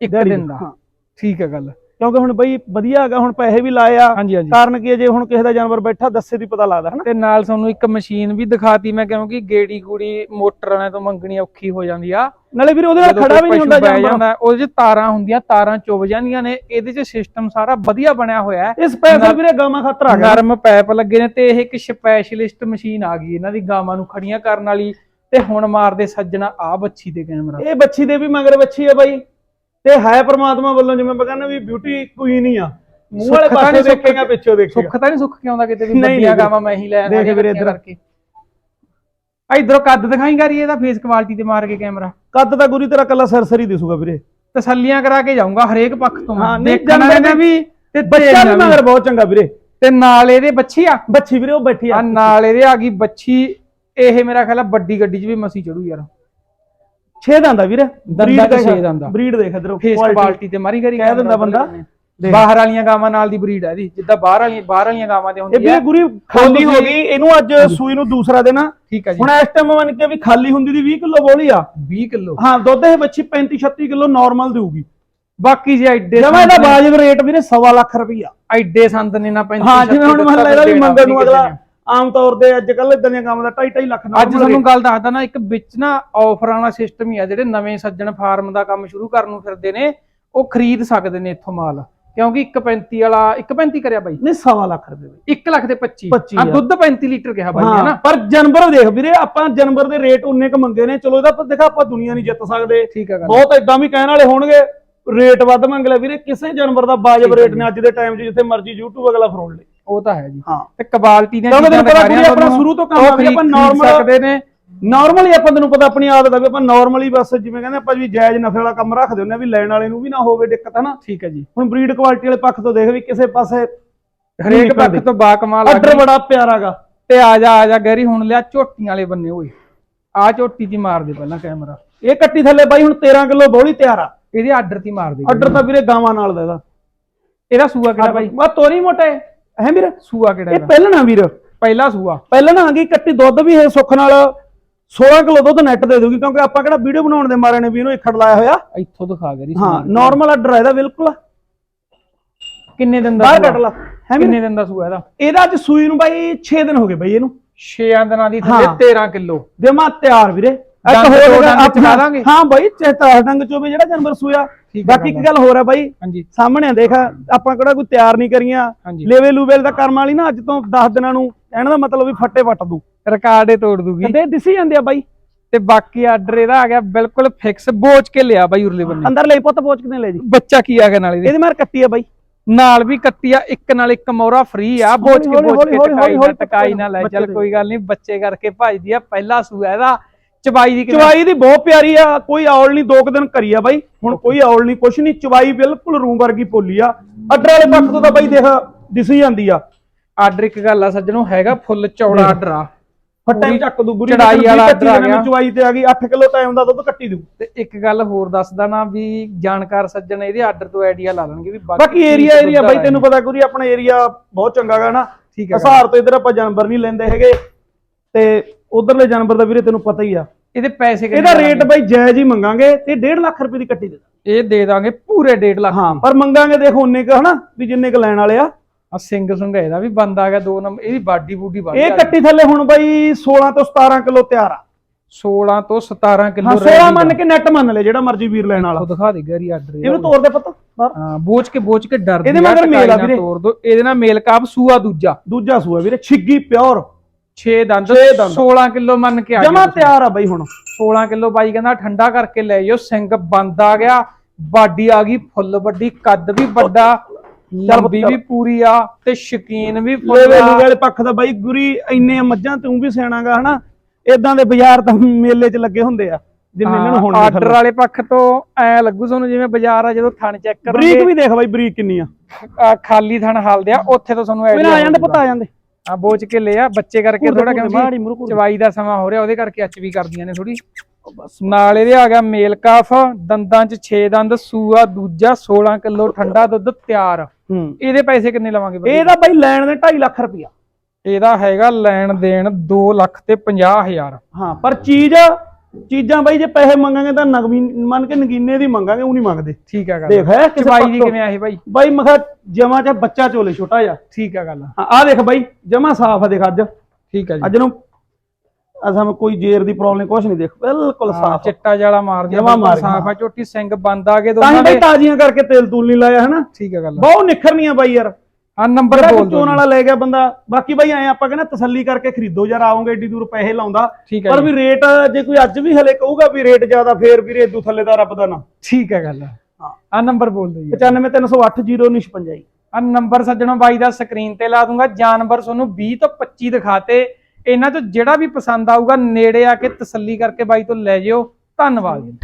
ਇੱਕ ਦਿਨ ਦਾ। ਹਾਂ। ਠੀਕ ਆ ਗੱਲ। ਕਿਉਂਕਿ ਹੁਣ ਬਈ ਵਧੀਆ ਹੈਗਾ ਹੁਣ ਪੈਸੇ ਵੀ ਲਾਏ ਆ। ਹਾਂਜੀ ਹਾਂਜੀ। ਕਾਰਨ ਕੀ ਹੈ ਜੇ ਹੁਣ ਕਿਸੇ ਦਾ ਜਾਨਵਰ ਬੈਠਾ ਦੱਸੇ ਦੀ ਪਤਾ ਲੱਗਦਾ ਹਨਾ? ਤੇ ਨਾਲ ਤੁਹਾਨੂੰ ਇੱਕ ਮਸ਼ੀਨ ਵੀ ਦਿਖਾਤੀ ਮੈਂ ਕਿਉਂਕਿ ਗੇੜੀ ਗੂੜੀ ਮੋਟਰ ਵਾਲਿਆਂ ਤੋਂ ਮੰਗਣੀ ਔਖੀ ਹੋ ਜਾਂਦੀ ਆ। ਨਾਲੇ ਵੀਰੇ ਉਹਦੇ ਨਾਲ ਖੜਾ ਵੀ ਨਹੀਂ ਹੁੰਦਾ ਜਾਂਦਾ ਉਹਦੇ 'ਚ ਤਾਰਾਂ ਹੁੰਦੀਆਂ ਤਾਰਾਂ ਚੁੱਭ ਜਾਂਦੀਆਂ ਨੇ ਇਹਦੇ 'ਚ ਸਿਸਟਮ ਸਾਰਾ ਵਧੀਆ ਬਣਿਆ ਹੋਇਆ ਹੈ। ਇਹ ਸਪੈਸ਼ਲ ਵੀਰੇ ਗਾਵਾਂ ਖਾਤਰ ਆ ਗਿਆ। ਨਰਮ ਪੈਪ ਲੱਗੇ ਨੇ ਤੇ ਇਹ ਇੱਕ ਸਪੈਸ਼ਲਿਸਟ ਮਸ਼ੀਨ ਆ ਗਈ ਇਹਨਾਂ ਦੀ ਗਾਵਾਂ ਨੂੰ ਖੜੀਆਂ ਕਰਨ ਵਾਲੀ। ਤੇ ਹੁਣ ਮਾਰਦੇ ਸੱਜਣਾ ਆ ਬੱਚੀ ਦੇ ਕੈਮਰਾ। ਇਹ ਬੱਚੀ ਦੇ ਵੀ ਮਗਰ ਬੱਚੀ ਹੈ ਬਾਈ। ਤੇ ਹੈ ਪ੍ਰਮਾਤਮਾ ਵੱਲੋਂ ਜਿਵੇਂ ਮੈਂ ਕਹਿੰਦਾ ਵੀ ਬਿਊਟੀ ਕੁਈਨ ਹੀ ਆ। ਮੂੰਹ ਵਾਲੇ ਪਾਸੇ ਦੇਖੇਗਾ ਪਿੱਛੋਂ ਦੇਖੇਗਾ। ਸੁੱਖ ਤਾਂ ਨਹੀਂ ਸੁੱਖ ਕਿਉਂ ਦਾ ਕਿਤੇ ਵੀ ਨਹੀਂ ਗਾਵਾਂ ਮੈਂ ਹੀ ਲੈ ਦੇਖ ਵੀਰੇ ਇੱਧਰ। ਕਰਕੇ ਆ ਇਧਰੋਂ ਕੱਦ ਦਿਖਾਈ ਕਰੀ ਇਹਦਾ ਫੇਸ ਕੁਆਲਿਟੀ ਤੇ ਮਾਰ ਕੇ ਕੈਮਰਾ ਕੱਦ ਤਾਂ ਗੁਰੀ ਤੇਰਾ ਕੱਲਾ ਸਰਸਰੀ ਦਿਸੂਗਾ ਵੀਰੇ। ਤਸੱਲੀਆਂ ਕਰਾ ਕੇ ਜਾਊਂਗਾ ਹਰੇਕ ਪੱਖ ਤੋਂ ਹਾਂ, ਦੇਖਣ ਨੇ ਵੀ ਤੇ ਬੱਚਾ ਵੀ। ਮਗਰ ਬਹੁਤ ਚੰਗਾ ਵੀਰੇ। ਤੇ ਨਾਲ ਇਹਦੇ ਬੱਚੀ ਆ। ਬੱਚੀ ਵੀਰੇ ਉਹ ਬੈਠੀ ਆ। ਆ ਨਾਲ ਇਹਦੇ ਆ ਗਈ ਬੱਚੀ। ਇਹ ਮੇਰਾ ਖਿਆਲ ਆ ਵੱਡੀ ਗੱਡੀ 'ਚ ਵੀ ਮਸੀ ਚੜੂ ਯਾਰ। 6 ਦੰਦਾ ਵੀਰੇ। ਦੰਦਾਂ ਚ ਛੇ ਦੰਦ ਆ। ਬਰੀਡ ਦੇਖ ਇਧਰੋਂ ਫੇਸ ਕੁਆਲਿਟੀ ਤੇ ਮਾਰੀ ਕਰੀ ਕਹਿ ਦਿੰਦਾ ਬੰਦਾ। ਬਾਹਰ ਵਾਲੀਆਂ ਗਾਵਾਂ ਨਾਲ ਦੀ ਬਰੀਡ ਹੈ ਇਹਦੀ। ਜਿੱਦਾਂ ਬਾਹਰ ਵਾਲੀਆਂ ਬਾਹਰ ਵਾਲੀਆਂ ਗਾਵਾਂ ਇਹ ਹੁੰਦੀ ਵੀਰੇ ਆ। ਗੁਰੀ ਖਾਲੀ ਹੋ ਗਈ ਇਹਨੂੰ ਅੱਜ ਸੂਈ ਨੂੰ ਦੂਸਰਾ ਆ। ਠੀਕ ਆ ਜੀ। ਹੁਣ ਇਸ ਟਾਈਮ ਮੰਨ ਕੇ ਵੀ ਖਾਲੀ ਹੁੰਦੀ ਦੀ 20 ਕਿਲੋ ਬੋਲੀ ਆ। 20 ਕਿਲੋ। ਹਾਂ ਦੁੱਧ ਇਹ ਬੱਚੀ 35 36 ਕਿਲੋ ਨਾਰਮਲ ਦੇਊਗੀ। ਬਾਕੀ ਜੇ ਐਡੇ ਜਮਾ ਇਹਦਾ ਵਾਜਬ ਰੇਟ ਵੀਰੇ 1.5 ਲੱਖ ਰੁਪਈਆ। ਐਡੇ ਸੰਦ ਨੇ ਨਾ 35 ਹਾਂ ਜਿਵੇਂ ਹੁਣ ਮੰਨ ਲੈ ਇਹਦਾ ਵੀ ਦੇਣਾ ਮੰਗਣ ਨੂੰ ਵੀ ਅਗਲਾ। ਆਮ ਤੌਰ ਤੇ ਅੱਜ ਕੱਲ ਇਦਾਂ ਦੀਆਂ ਕੰਮ ਦਾ 2.5 2.5 ਲੱਖ ਅੱਜ ਤੁਹਾਨੂੰ ਗੱਲ ਦੱਸਦਾ ਨਾ ਇੱਕ ਵਿੱਚ ਨਾ ਆਫਰਾਂ ਵਾਲਾ ਸਿਸਟਮ ਹੀ ਆ ਜਿਹੜੇ ਨਵੇਂ ਸੱਜਣ ਫਾਰਮ ਦਾ ਕੰਮ ਸ਼ੁਰੂ ਕਰਨ ਨੂੰ ਫਿਰਦੇ ਨੇ ਉਹ ਖਰੀਦ ਸਕਦੇ ਨੇ ਇੱਥੋਂ ਮਾਲ। ਕਿਉਂਕਿ 1.35 ਵਾਲਾ 1.35 ਕਰਿਆ ਬਾਈ? ਨਹੀਂ 1.5 ਲੱਖ ਰੁਪਏ ਵਿੱਚ 1 ਲੱਖ ਤੇ 25 25 ਆ। ਦੁੱਧ 35 ਲੀਟਰ ਕਿਹਾ ਬਾਈ ਹੈ ਹਾਂ ਨਾ? ਪਰ ਜਾਨਵਰ ਦੇਖ ਵੀਰੇ ਆਪਾਂ ਜਾਨਵਰ ਦੇ ਰੇਟ ਉਨੇ ਕ ਮੰਗੇ ਨੇ। ਚਲੋ ਇਹਦਾ ਦੇਖਾ ਆਪਾਂ ਦੁਨੀਆ ਨਹੀਂ ਜਿੱਤ ਸਕਦੇ। ਠੀਕ ਗੱਲ। ਬਹੁਤ ਇਦਾਂ ਵੀ ਕਹਿਣ ਵਾਲੇ ਹੋਣਗੇ ਰੇਟ ਵੱਧ ਮੰਗ ਲੈ ਵੀਰੇ। ਕਿਸੇ ਜਾਨਵਰ ਦਾ ਹੈ ਰੇਟ ਨੇ ਅੱਜ ਦੇ ਟਾਈਮ 'ਚ ਜਿੱਥੇ ਮਰਜ਼ੀ YouTube ਅਗਲਾ ਫਰੋਲ ਲੇ। ਉਹ ਤਾਂ ਹੈ ਜੀ। ਹਾਂ। ਤੇ ਕੁਆਲਿਟੀ ਦੀਆਂ ਕਿਉਂਕਿ ਤੈਨੂੰ ਪਤਾ ਕੁੜੀ ਆਪਣਾ ਸ਼ੁਰੂ ਤੋਂ ਕੰਮ ਆ ਆਪਾਂ normal- ਸਕਦੇ ਨੇ। ਨਾਰਮਲੀ ਆਪਾਂ ਤੈਨੂੰ ਪਤਾ ਆਪਣੀ ਆਦਤ ਆ ਵੀ ਆਪਾਂ ਨਾਰਮਲੀ ਬਸ ਜਿਵੇਂ ਕਹਿੰਦੇ ਆਪਾਂ ਵੀ ਜਾਇਜ਼ ਨਫੇ ਵਾਲਾ ਕੰਮ ਰੱਖਦੇ ਹੁੰਦੇ ਆ ਵੀ ਲੈਣ ਵਾਲੇ ਨੂੰ ਵੀ ਨਾ ਹੋਵੇ ਦਿੱਕਤ ਹਨਾ? ਠੀਕ ਹੈ ਜੀ। ਹੁਣ ਬਰੀਡ ਕੁਆਲਿਟੀ ਵਾਲੇ ਪੱਖ ਤੋਂ ਦੇਖ ਵੀ ਕਿਸੇ ਪਾਸੇ ਹਰੇਕ ਪੱਖ ਤੋਂ ਬਾ ਕਮਾਲ ਆ ਆਰਡਰ ਬੜਾ ਪਿਆਰਾਗਾ ਤੇ ਆ ਜਾ ਆ ਜਾ ਗੈਰੀ ਹੁਣ ਲਿਆ ਝੋਟੀਆਂ ਵਾਲੇ ਬੰਨੇ ਓਏ। ਆ ਝੋਟੀ ਦੀ ਮਾਰ ਦੇ ਪਹਿਲਾਂ ਕੈਮਰਾ। ਇਹ ਕੱਟੀ ਥੱਲੇ ਬਾਈ ਹੁਣ 13 ਕਿਲੋ ਬੋਲੀ ਤਿਆਰ ਆ। ਇਹਦੇ ਆਰਡਰ ਦੀ ਮਾਰ ਦੇ। ਆਰਡਰ ਤਾਂ ਵੀਰੇ ਗਾਵਾਂ ਨਾਲ ਦਾ ਇਹਦਾ। ਇਹਦਾ ਸੂਆ ਕਿਹੜਾ ਬਾਈ? ਬਾ ਤੋਰੀ ਮੋਟਾ। ਹੈ ਵੀਰ? ਸੂਆ ਕਿਹੜਾ ਇਹ ਇਹਦਾ? ਪਹਿਲਣਾ ਵੀਰ। ਪਹਿਲਾ ਸੂਆ। ਪਹਿਲਾਂ ਨਾ ਆ ਗਈ ਕੱਟੀ ਦੁੱਧ ਵੀ ਇਹ ਸੁੱਖ ਨਾਲ 16 ਕਿਲੋ ਦੁੱਧ ਨੈਟ ਦੇ ਦੂਗੀ ਕਿਉਂਕਿ ਆਪਾਂ ਕਿਹੜਾ ਵੀਡੀਓ ਬਣਾਉਣ ਦੇ ਮਾਰੇ ਨੇ ਵੀ ਇਹਨੂੰ ਇਖੜ ਲਾਇਆ ਹੋਇਆ। ਇੱਥੋਂ ਦਿਖਾ ਗੈਰੀ ਹਾਂ ਨਾਰਮਲ ਆਰਡਰ ਹੈ ਇਹਦਾ ਬਿਲਕੁਲ ਕਿੰਨੇ ਦਿਨ ਦਾ ਬਾਹਰ? ਕੱਢ ਲਾ। ਹੈ ਵੀਰ? ਕਿੰਨੇ ਦਿਨ ਦਾ ਸੂਆ ਇਹਦਾ? ਇਹਦਾ ਅੱਜ ਸੂਈ ਨੂੰ ਬਾਈ 6 ਦਿਨ ਹੋ ਗਏ ਬਾਈ ਇਹਨੂੰ। 6 ਦਿਨਾਂ ਦੀ ਥੱਲੇ ਹਾਂ। 13 ਕਿਲੋ। ਦੇਮਾ ਤਿਆਰ ਵੀਰੇ। ਇੱਕ ਹੋਰ ਡੰਗ ਆਪਣਾ-। ਹਾਂ ਬਾਈ ਚੇਤਾ ਡੰਗ ਚੋਂ ਵੀ ਜਿਹੜਾ ਜਾਨਵਰ ਸੂਇਆ ਬਾਕੀ ਇੱਕ ਗੱਲ ਹੋਰ ਹੈ ਬਾਈ ਸਾਹਮਣੇ ਦੇਖ ਆਪਾਂ ਕਿਹੜਾ ਕੋਈ ਤਿਆਰ ਨਹੀਂ ਕਰੀਆਂ। ਲੇਵੇ ਲੂਵੇਲ ਦਾ ਕਰਮ ਵਾਲੀ ਨਾ ਅੱਜ ਤੋਂ 10 ਦਿਨਾਂ ਨੂੰ ਕਹਿਣ ਦਾ ਮਤਲਬ ਵੀ ਫੱਟੇ ਵੱਟ ਦੂ। ਰਿਕਾਰਡ ਹੀ ਤੋੜ ਦੂਗੀ। ਕਦੇ ਦਿਸੀ ਜਾਂਦੇ ਆ ਬਾਈ। ਤੇ ਬਾਕੀ ਆਰਡਰ ਇਹਦਾ ਆ ਗਿਆ ਬਿਲਕੁਲ ਫਿਕਸ ਬੋਚ ਕੇ ਲਿਆ ਬਾਈ ਉਰਲੇ ਬੰਨੇ। ਅੰਦਰ ਲਈ ਪੁੱਤ ਕਿਤੇ ਲੈ ਜੀ? ਬੱਚਾ ਕੀ ਆ ਗਿਆ ਨਾਲ ਇਹਦੇ? ਇਹਦੇ ਮਾਰ ਕੱਟੀ ਆ ਬਾਈ। ਨਾਲ ਵੀ ਕੱਟੀ ਆ ਇੱਕ ਨਾਲ ਇੱਕ ਮੋਰਾ ਫ੍ਰੀ ਆ ਬੋਚ ਕੇ ਬੋਚ ਕੇ ਟਕਾਈ ਨਾ ਲੈ ਬੱਚੇ ਚੱਲ। ਕੋਈ ਗੱਲ ਨਹੀਂ ਬੱਚੇ ਕਰਕੇ ਭਜਦੀ ਆ ਪਹਿਲਾ ਸੂਆ ਇਹਦਾ। ਚਬਾਈ ਦੀ ਕਿਵੇਂ? ਚਵਾਈ ਦੀ ਬਹੁਤ ਪਿਆਰੀ ਆ ਕੋਈ ਔਲ ਨਹੀਂ ਦੋ ਕੁ ਦਿਨ ਕਰੀ ਆ ਬਾਈ। ਹੁਣ ਕੋਈ ਔਲ ਨਹੀਂ ਕੁਛ ਨਹੀਂ ਚਵਾਈ ਬਿਲਕੁਲ ਰੂਮ ਵਰਗੀ ਪੋਲੀ ਆ। ਅੱਡਰ ਵਾਲੇ ਪੱਖ ਤੋਂ ਤਾਂ ਬਾਈ ਦੇਖ ਦਿਸੀ ਜਾਂਦੀ ਆ। ਆਰਡਰ ਇੱਕ ਗੱਲ ਆ ਸੱਜਣੋ ਹੈਗਾ ਫੁੱਲ ਚੌੜਾ ਆਰਡਰ ਆ। ਫੱਟੇ ਪੂਰੀ ਚੱਕ ਦੂ ਗੁਰੀ ਚੜਾਈ ਵਾਲਾ order ਆ ਗਿਆ। ਚਵਾਈ ਤੇ ਆ ਗਈ 8 ਕਿਲੋ ਟਾਈਮ ਦਾ ਦੁੱਧ ਕੱਟੀ ਦੂ। ਤੇ ਇੱਕ ਗੱਲ ਹੋਰ ਦੱਸਦਾ ਨਾ ਵੀ ਜਾਣਕਾਰ ਸੱਜਣ ਇਹਦੇ ਆਰਡਰ ਤੋਂ ਆਈਡੀਆ ਲਾ ਲੈਣਗੇ ਵੀ ਬਾਕੀ ਏਰੀਆ ਏਰੀਆ ਬਾਈ ਤੈਨੂੰ ਪਤਾ ਗੁਰੀ ਆਪਣਾ ਏਰੀਆ ਬਹੁਤ ਚੰਗਾ ਗਾ ਨਾ। ਠੀਕ ਹੈ ਹਸਾਰ ਤੋਂ ਇਧਰ ਆਪਾਂ ਜਾਨਵਰ ਨਹੀਂ ਲੈਂਦੇ ਹੈਗੇ। ਤੇ ਉਧਰਲੇ ਜਾਨਵਰ ਦਾ ਵੀਰੇ ਤੈਨੂੰ ਪਤਾ ਹੀ ਆ। ਇਹਦੇ ਪੈਸੇ ਕਿੰਨੇ ਇਹਦਾ ਰੇਟ ਬਾਈ ਜਾਇਜ਼ ਹੀ ਮੰਗਾਂਗੇ ਤੇ 1.5 ਲੱਖ ਰੁਪਏ ਦੀ ਕੱਟੀ ਦੇ। ਇਹ ਦੇ ਦਾਂਗੇ ਪੂਰੇ 1.5 ਲੱਖ। ਹਾਂ ਪਰ ਮੰਗਾਂਗੇ ਦੇਖੋ ਉਨੇ ਕ ਹਨਾ ਵੀ ਜਿੰਨੇ ਕ ਲੈਣ ਵਾਲੇ ਆ। ਆ ਸਿੰਘ ਸੁੰਘ ਇਹਦਾ ਵੀ ਬੰਦ ਆ ਗਿਆ ਦੋ ਨੰਬਰ ਇਹਦੀ ਬਾਡੀ ਬੂਡੀ ਵੱਧ ਇਹ ਕੱਟੀ ਥੱਲੇ ਹੁਣ ਬਾਈ 16 ਤੋਂ 17 ਕਿਲੋ ਤਿਆਰ ਆ। 16 ਤੋਂ 17 ਕਿਲੋ ਹਾਂ 16 ਮੰਨ ਕੇ ਨੈਟ ਮੰਨ ਲੈ ਜਿਹੜਾ ਮਰਜ਼ੀ ਵੀਰ ਲੈਣ ਵਾਲਾ। ਉਹ ਦਿਖਾ ਦੇ ਗਰੀ ਆਰਡਰ ਇਹਨੂੰ ਤੋੜ ਦੇ ਪਤਾ ਹਾਂ ਬੋਝ ਕੇ ਬੋਝ ਕੇ ਡਰਦੀ ਇਹਦੇ ਮਗਰ ਮੇਲ ਆ ਵੀਰੇ। ਤੋੜ ਦੋ। ਇਹਦੇ ਨਾਲ ਮੇਲ ਕਾਪ ਸੂਆ ਦੂਜਾ। ਦੂਜਾ ਸੂਆ ਵੀਰੇ ਛਿੱਗੀ ਪਿਓਰ। 6 ਦੰਦ ਛੇ ਦੰਦ। 16 ਕਿਲੋ ਮੰਨ ਕੇ ਆ ਜਮਾ ਜਾਓ ਤੁਸੀਂ। ਤਿਆਰ ਆ ਬਾਈ ਹੁਣ। 16 ਕਿਲੋ ਬਾਈ ਕਹਿੰਦਾ ਠੰਡਾ ਕਰਕੇ ਲੈ ਜਾਓ ਸਿੰਘ ਬੰਦ ਆ ਗਿਆ ਬਾਡੀ ਆ ਗਈ ਫੁੱਲ ਵੱਡੀ ਕੱਦ ਵੀ ਵੱਡਾ ਲੰਬੀ ਵੀ ਪੂਰੀ ਆ ਤੇ ਸ਼ਕੀਨ ਵੀ ਫੁੱਲ ਲੈਵੇ ਆ। ਲੂਵੇ ਵਾਲੇ ਪੱਖ ਦਾ ਬਾਈ ਗੁਰੀ ਇੰਨੇ ਮੱਝਾਂ ਤੂੰ ਵੀ ਸਿਆਣਾਗਾ ਹਨਾ? ਇਦਾਂ ਦੇ ਬਾਜ਼ਾਰ ਤਾਂ ਮੇਲੇ 'ਚ ਲੱਗੇ ਹੁੰਦੇ ਆ ਜਿੰਨੇ ਇਹਨਾਂ ਨੂੰ ਹੁਣ ਆਰਡਰ ਵਾਲੇ ਪੱਖ ਤੋਂ ਐ ਲੱਗੂ ਤੁਹਾਨੂੰ ਜਿਵੇਂ ਬਾਜ਼ਾਰ ਆ ਜਦੋਂ ਥਣ ਚੈੱਕ ਬਰੀਕ ਕਰੋਗੇ ਵੀ ਦੇਖ ਬਾਈ ਬਰੀਕ ਕਿੰਨੀ ਆ। ਖਾਲੀ ਥਣ ਹਲਦੇ ਆ ਉੱਥੇ ਤੋਂ ਤੁਹਾਨੂੰ ਆ ਜਾਂਦੇ। ਪਤਾ ਆ ਜਾਂਦੇ। ਆ ਬੋਚ ਕੇ ਲਿਆ ਬੱਚੇ ਕਰਕੇ ਥੋੜਾ ਕਿਉਂਕਿ। ਚਵਾਈ ਦਾ ਸਮਾਂ ਹੋ ਰਿਹਾ ਉਹਦੇ ਕਰਕੇ ਐਚ ਵੀ ਕਰਦੀਆਂ ਨੇ ਥੋੜੀ ਨਾਲ ਇਹਦੇ ਆ ਗਿਆ ਮੇਲ ਕਾਫ ਦੰਦਾਂ 'ਚ 6 ਦੰਦ ਸੂਆ ਦੂਜਾ 16 ਕਿਲੋ ਠੰਡਾ ਦੁੱਧ ਤਿਆਰ। ਇਹਦੇ ਪੈਸੇ ਕਿੰਨੇ ਲਵਾਂਗੇ? ਇਹਦਾ ਬਾਈ ਲੈਣ ਦੇ 2.5 ਲੱਖ ਰੁਪਇਆ। ਇਹਦਾ ਹੈਗਾ ਲੈਣ ਦੇਣ 2 ਲੱਖ ਤੇ 50 ਹਜ਼ਾਰ। ਹਾਂ ਪਰ ਚੀਜ਼ ਚੀਜ਼ਾਂ ਬਾਈ ਜੇ ਪੈਸੇ ਮੰਗਾਂਗੇ ਤਾਂ ਨਗਮੀ ਮੰਨ ਕੇ ਨਗੀਨੇ ਦੀ ਮੰਗਾਂਗੇ ਉਹ ਨਹੀਂ ਮੰਗਦੇ। ਠੀਕ ਆ ਗੱਲ। ਦੇਖ ਹੈ ਕਿਸੇ ਚਵਾਈ ਦੀ। ਕਿਵੇਂ ਆਹੀ ਬਾਈ? ਬਾਈ ਮੈਂ ਕਿਹਾ ਜਮਾ ਚ ਬੱਚਾ ਚੋਲੇ ਛੋਟਾ ਜਿਹਾ। ਠੀਕ ਆ ਗੱਲ। ਹਾਂ ਆਹ ਦੇਖ ਬਾਈ ਜਮਾ ਸਾਫ਼ ਆ ਦੇਖ ਅੱਜ। ਠੀਕ ਆ ਜੀ। ਅੱਜ ਨੂੰ ਅਸਾਂ ਕੋਈ ਜੇਰ ਦੀ ਪ੍ਰੋਬਲਮ ਕੁਛ ਨਹੀਂ ਦੇਖ ਬਿਲਕੁਲ ਹਾਂ, ਸਾਫ਼ ਚਿੱਟਾ ਜਾਲਾ ਮਾਰ ਦਿਆ ਜਮਾਂ ਮਾਰ ਸਾਫ਼ ਆ। ਝੋਟੀ ਸਿੰਘ ਬੰਦ ਆ ਤਾਂ ਹੀ ਦੋਨਾਂ ਬਾਈ ਦੇ ਤਾਜ਼ੀਆਂ ਕਰਕੇ ਤੇਲ ਤੂਲ ਨਹੀਂ ਲਾਇਆ ਹਨਾ? ਠੀਕ ਆ ਗੱਲ। ਬਹੁਤ ਨਿਖਰਨੀਆਂ ਬਾਈ ਯਾਰ। ਆ ਨੰਬਰ ਬੋਲ ਦਿਓ ਚੋਣ ਵਾਲਾ ਲੈ ਗਿਆ ਬੰਦਾ। ਬਾਕੀ ਬਾਈ ਐ ਆਪਾਂ ਕਹਿੰਦੇ ਤਸੱਲੀ ਕਰਕੇ ਖਰੀਦੋ ਯਾਰ ਆਓਗੇ ਏਡੀ ਦੂਰ ਪੈਸੇ ਲਾਉਂਦਾ। ਪਰ ਵੀ ਰੇਟ ਜੇ ਕੋਈ ਅੱਜ ਵੀ ਹਲੇ ਕਹੂਗਾ ਵੀ ਰੇਟ ਜ਼ਿਆਦਾ ਫੇਰ ਵੀਰੇ ਇਦੂ ਥੱਲੇ ਦਾ ਰੱਬ ਦਾ ਨਾ। ਠੀਕ ਆ ਗੱਲ। ਹਾਂ। ਆ ਨੰਬਰ ਬੋਲ ਦਿਓ ਜੀ। 953080956 ਆ ਨੰਬਰ ਸੱਜਣੋ ਬਾਈ ਦਾ ਸਕਰੀਨ ਤੇ ਲਾ ਦੂੰਗਾ। ਜਾਨਵਰ ਤੁਹਾਨੂੰ 20 ਤੋਂ 25 ਦਿਖਾਤੇ। ਇਹਨਾਂ ਤੋਂ ਜਿਹੜਾ ਵੀ ਪਸੰਦ ਆਊਗਾ ਨੇੜੇ ਆ ਕੇ ਤਸੱਲੀ ਕਰਕੇ ਬਾਈ ਤੋਂ ਲੈ ਜਿਓ। ਧੰਨਵਾਦ ਜੀ।